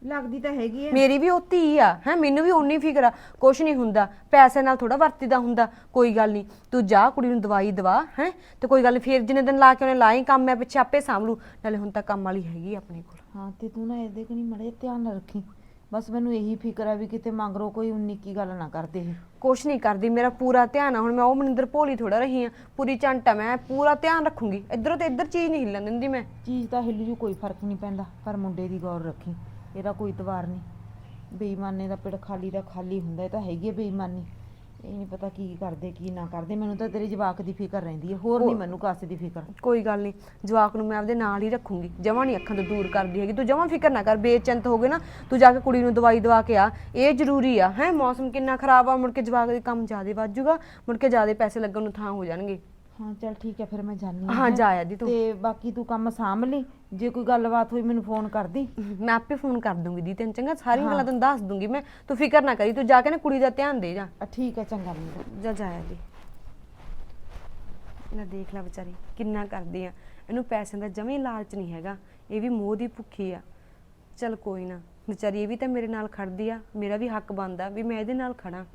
ਲੱਗਦੀ ਤਾਂ ਹੈਗੀ ਹੈ ਮੇਰੀ ਵੀ ਉਹ ਧੀ ਆ ਹੈ ਮੈਨੂੰ ਵੀ ਉਨੀ ਫਿਕਰ ਆ। ਕੁਛ ਨਹੀਂ ਹੁੰਦਾ ਪੈਸੇ ਨਾਲ ਥੋੜਾ ਵਰਤੀਦਾ ਹੁੰਦਾ ਕੋਈ ਗੱਲ ਨਹੀਂ। ਤੂੰ ਜਾ ਕੁੜੀ ਨੂੰ ਦਵਾਈ ਦਵਾ ਹੈ ਤੇ ਕੋਈ ਗੱਲ ਫੇਰ ਜਿੰਨੇ ਦਿਨ ਲਾ ਕੇ ਉਹਨੇ ਲਾਈ ਕੰਮ ਮੈਂ ਪਿੱਛੇ ਆਪੇ ਸਾਂਭਲੂ ਨਾਲੇ ਹੁਣ ਤਾਂ ਕੰਮ ਵਾਲੀ ਹੈਗੀ ਆ ਆਪਣੇ ਕੋਲ। ਹਾਂ ਤੇ ਤੂੰ ਨਾ ਇਹਦੇ ਕਨੀ ਮੜੇ ਧਿਆਨ ਰੱਖੀ। ਬਸ ਮੈਨੂੰ ਇਹੀ ਫਿਕਰ ਆ ਵੀ ਕਿਤੇ ਮੰਗਰੋ ਕੋਈ ਉਨੀ ਕੀ ਗੱਲ ਨਾ ਕਰਦੇ ਇਹ। ਕੁਛ ਨਹੀਂ ਕਰਦੀ ਮੇਰਾ ਪੂਰਾ ਧਿਆਨ ਆ। ਹੁਣ ਮੈਂ ਉਹ ਮਨਿੰਦਰ ਭੋਲੀ ਥੋੜਾ ਰਹੀ ਆ ਪੂਰੀ ਚੰਟ ਆ ਮੈਂ ਪੂਰਾ ਧਿਆਨ ਰੱਖੂੰਗੀ। ਇਧਰੋਂ ਤੇ ਇੱਧਰ ਚੀਜ਼ ਨਹੀਂ ਹਿੱਲਣ ਦਿੰਦੀ ਮੈਂ। ਚੀਜ਼ ਤਾਂ ਹਿੱਲ ਜੂ ਕੋਈ ਫ਼ਰਕ ਨਹੀਂ ਪੈਂਦਾ ਪਰ ਮੁੰਡੇ ਦੀ ਗੌਰ ਰੱਖੀ। ਇਹਦਾ ਕੋਈ ਤਵਾਰ ਨਹੀਂ। ਬੇਈਮਾਨੇ ਦਾ ਪਿੜ ਖਾਲੀ ਦਾ ਖਾਲੀ ਹੁੰਦਾ ਇਹ ਤਾਂ ਹੈਗੀ ਹੈ ਬੇਈਮਾਨੀ। ਇਹ ਨਹੀਂ ਪਤਾ ਕੀ ਕਰਦੇ ਕੀ ਨਾ ਕਰਦੇ। ਮੈਨੂੰ ਤਾਂ ਤੇਰੇ ਜਵਾਕ ਦੀ ਫਿਕਰ ਰਹਿੰਦੀ ਹੈ ਹੋਰ ਨਹੀਂ ਮੈਨੂੰ ਕਾਸੇ ਦੀ ਫਿਕਰ। ਕੋਈ ਗੱਲ ਨਹੀਂ ਜਵਾਕ ਨੂੰ ਮੈਂ ਆਪਦੇ ਨਾਲ ਹੀ ਰੱਖੂੰਗੀ। ਜਮਾ ਨਹੀਂ ਅੱਖਾਂ ਤੋਂ ਦੂਰ ਕਰਦੀ ਹੈਗੀ। ਤੂੰ ਜਮਾ ਫਿਕਰ ਨਾ ਕਰ ਬੇਚਿੰਤ ਹੋ ਗਏ ਨਾ ਤੂੰ ਜਾ ਕੇ ਕੁੜੀ ਨੂੰ ਦਵਾਈ ਦਵਾ ਕੇ ਆ। ਇਹ ਜ਼ਰੂਰੀ ਆ ਹੈ? ਮੌਸਮ ਕਿੰਨਾ ਖਰਾਬ ਆ ਮੁੜ ਕੇ ਜਵਾਕ ਦੇ ਕੰਮ ਜ਼ਿਆਦੇ ਵੱਧ ਜਾਊਗਾ ਮੁੜ ਕੇ ਜ਼ਿਆਦੇ ਪੈਸੇ ਲੱਗਣ ਨੂੰ ਥਾਂ ਹੋ ਜਾਣਗੇ। ਹਾਂ ਚਲ ਠੀਕ ਹੈ ਫਿਰ ਮੈਂ ਜਾਣੀ ਹਾਂ ਜਾ ਆ ਦੀ ਤੂੰ। ਤੇ ਬਾਕੀ ਤੂੰ ਕੰਮ ਸਾਂਭ ਲਈ। ਜੇ ਕੋਈ ਗੱਲਬਾਤ ਹੋਈ ਮੈਨੂੰ ਫੋਨ ਕਰਦੀ ਮੈਂ ਆਪੇ ਫੋਨ ਕਰ ਦੂੰਗੀ ਦੀ ਤੈਨੂੰ ਚੰਗਾ? ਸਾਰੀਆਂ ਗੱਲਾਂ ਤੈਨੂੰ ਦੱਸ ਦੂੰਗੀ ਮੈਂ। ਤੂੰ ਫਿਕਰ ਨਾ ਕਰੀ ਤੂੰ ਜਾ ਕੇ ਨਾ ਕੁੜੀ ਦਾ ਧਿਆਨ ਦੇ ਜਾ। ਆ ਠੀਕ ਹੈ ਚੰਗਾ ਮੁੰਡਾ ਜਾ ਜਾਇਆ ਦੀ ਨਾ ਦੇਖ ਲੈ ਵਿਚਾਰੀ ਕਿੰਨਾ ਕਰਦੀ ਆ। ਇਹਨੂੰ ਪੈਸਿਆਂ ਦਾ ਜਮੇ ਲਾਲਚ ਨਹੀਂ ਹੈਗਾ। ਇਹ ਵੀ ਮੋਹ ਦੀ ਭੁੱਖੀ ਆ। ਚਲ ਕੋਈ ਨਾ। ਵਿਚਾਰੀ ਇਹ ਵੀ ਤਾਂ ਮੇਰੇ ਨਾਲ ਖੜਦੀ ਆ। ਮੇਰਾ ਵੀ ਹੱਕ ਬਣਦਾ ਵੀ ਮੈਂ ਇਹਦੇ ਨਾਲ ਖੜਾ।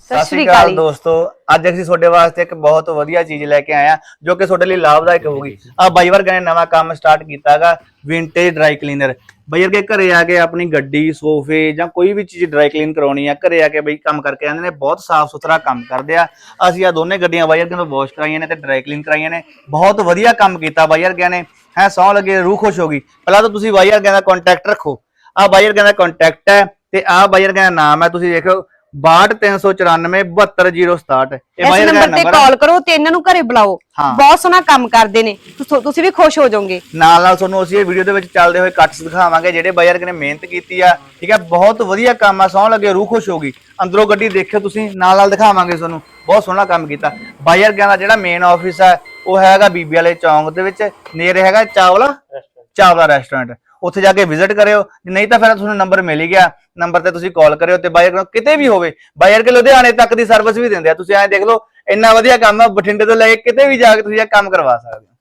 ਸਤਿ ਸ਼੍ਰੀ ਅਕਾਲ ਦੋਸਤੋ। ਅੱਜ ਅਸੀਂ ਤੁਹਾਡੇ ਵਾਸਤੇ ਇੱਕ ਬਹੁਤ ਵਧੀਆ ਚੀਜ਼ ਲੈ ਕੇ ਆਏ ਆ ਜੋ ਕਿ ਤੁਹਾਡੇ ਲਈ ਲਾਭਦਾਇਕ ਹੋਊਗੀ। ਆ ਬਾਈ ਵਰਗਾ ਨੇ ਨਵਾਂ ਕੰਮ ਸਟਾਰਟ ਕੀਤਾਗਾ ਵਿੰਟੇਜ ਡਰਾਈ ਕਲੀਨਰ ਬਈ ਵਰਗੇ ਘਰੇ ਆ ਕੇ ਆਪਣੀ ਗੱਡੀ ਸੋਫੇ ਜਾਂ ਕੋਈ ਵੀ ਚੀਜ਼ ਡਰਾਈ ਕਲੀਨ ਕਰਾਉਣੀ ਆ ਘਰੇ ਆ ਕੇ ਬਈ ਕੰਮ ਕਰਕੇ ਆਉਂਦੇ ਨੇ ਬਹੁਤ ਸਾਫ਼ ਸੁਥਰਾ ਕੰਮ ਕਰਦੇ ਆ। ਅਸੀਂ ਆ ਦੋਨੇ ਗੱਡੀਆਂ ਬਾਈ ਵਰਗੇ ਤੋਂ ਵਾਸ਼ ਕਰਾਈਆਂ ਨੇ ਤੇ ਡਰਾਈ ਕਲੀਨ ਕਰਾਈਆਂ ਨੇ। ਬਹੁਤ ਵਧੀਆ ਕੰਮ ਕੀਤਾ ਬਾਈ ਵਰਗਿਆਂ ਨੇ। ਹੈ ਸੌ ਲੱਗੇ ਰੂਹ ਖੁਸ਼ ਹੋ ਗਈ। ਪਹਿਲਾਂ ਤਾਂ ਤੁਸੀਂ ਬਾਈ ਵਰਗਿਆਂ ਦਾ ਕੰਟੈਕਟ ਰੱਖੋ। ਆ ਬਾਈ ਵਰਗਿਆਂ ਦਾ ਕੰਟੈਕਟ ਹੈ ਤੇ ਆ ਬਾਈ ਵਰਗਿਆਂ ਦਾ ਨਾਮ ਹੈ। ਤੁਸੀਂ ਦੇਖੋ 62394 72067 ਇਹ ਇਸ ਨੰਬਰ ਤੇ ਕਾਲ ਕਰੋ ਤੇ ਇਹਨਾਂ ਨੂੰ ਘਰੇ ਬੁਲਾਓ। ਹਾਂ। ਬਹੁਤ ਸੋਹਣਾ ਕੰਮ ਕਰਦੇ ਨੇ। ਤੁਸ- ਤੁਸੀਂ ਵੀ ਖੁਸ਼ ਹੋ ਜਾਓਗੇ। ਨਾਲ ਨਾਲ ਤੁਹਾਨੂੰ ਅਸੀਂ ਇਹ ਵੀਡੀਓ ਦੇ ਵਿੱਚ ਚੱਲਦੇ ਹੋਏ ਕੱਟਸ ਦਿਖਾਵਾਂਗੇ ਜਿਹੜੇ ਬਾਈ ਵਰਗੇ ਨੇ ਮਿਹਨਤ ਕੀਤੀ ਆ। ਠੀਕ ਹੈ ਬਹੁਤ ਵਧੀਆ ਕੰਮ ਆ ਸੌ ਲੱਗੇ ਰੂਹ ਖੁਸ਼ ਹੋ ਗਈ। ਅੰਦਰੋਂ ਗੱਡੀ ਦੇਖਿਓ ਤੁਸੀਂ ਨਾਲ ਨਾਲ ਦਿਖਾਵਾਂਗੇ ਤੁਹਾਨੂੰ। ਬਹੁਤ ਸੋਹਣਾ ਕੰਮ ਕੀਤਾ। ਬਾਈ ਵਰਗਿਆਂ ਦਾ ਜਿਹੜਾ ਮੇਨ ਆਫਿਸ ਆ ਉਹ ਹੈਗਾ ਬੀਬੀ ਵਾਲੇ ਚੌਂਕ ਦੇ ਵਿੱਚ। ਨੇੜੇ ਹੈਗਾ ਚਾਵਲਾ ਚਾਵਲਾ ਰੈਸਟੋਰੈਂਟ ਉੱਥੇ ਜਾ ਕੇ ਵਿਜ਼ਿਟ ਕਰਿਓ। ਨਹੀਂ ਤਾਂ ਫਿਰ ਤੁਹਾਨੂੰ ਨੰਬਰ ਮਿਲ ਹੀ ਗਿਆ। ਨੰਬਰ ਤੇ ਤੁਸੀਂ ਕਾਲ ਕਰਿਓ ਤੇ ਬਾਈ ਕਿਤੇ ਵੀ ਹੋਵੇ। ਬਾਈ ਵਰਗੇ ਲੁਧਿਆਣੇ ਤੱਕ ਦੀ ਸਰਵਿਸ ਵੀ ਦਿੰਦੇ ਆ। ਤੁਸੀਂ ਐਂ ਦੇਖ ਲਓ, ਇੰਨਾ ਵਧੀਆ ਕੰਮ ਆ, ਬਠਿੰਡੇ ਤੋਂ ਲੈ ਕੇ ਕਿਤੇ ਵੀ ਜਾ ਕੇ ਤੁਸੀਂ ਇਹ ਕੰਮ ਕਰਵਾ ਸਕਦੇ ਹੋ।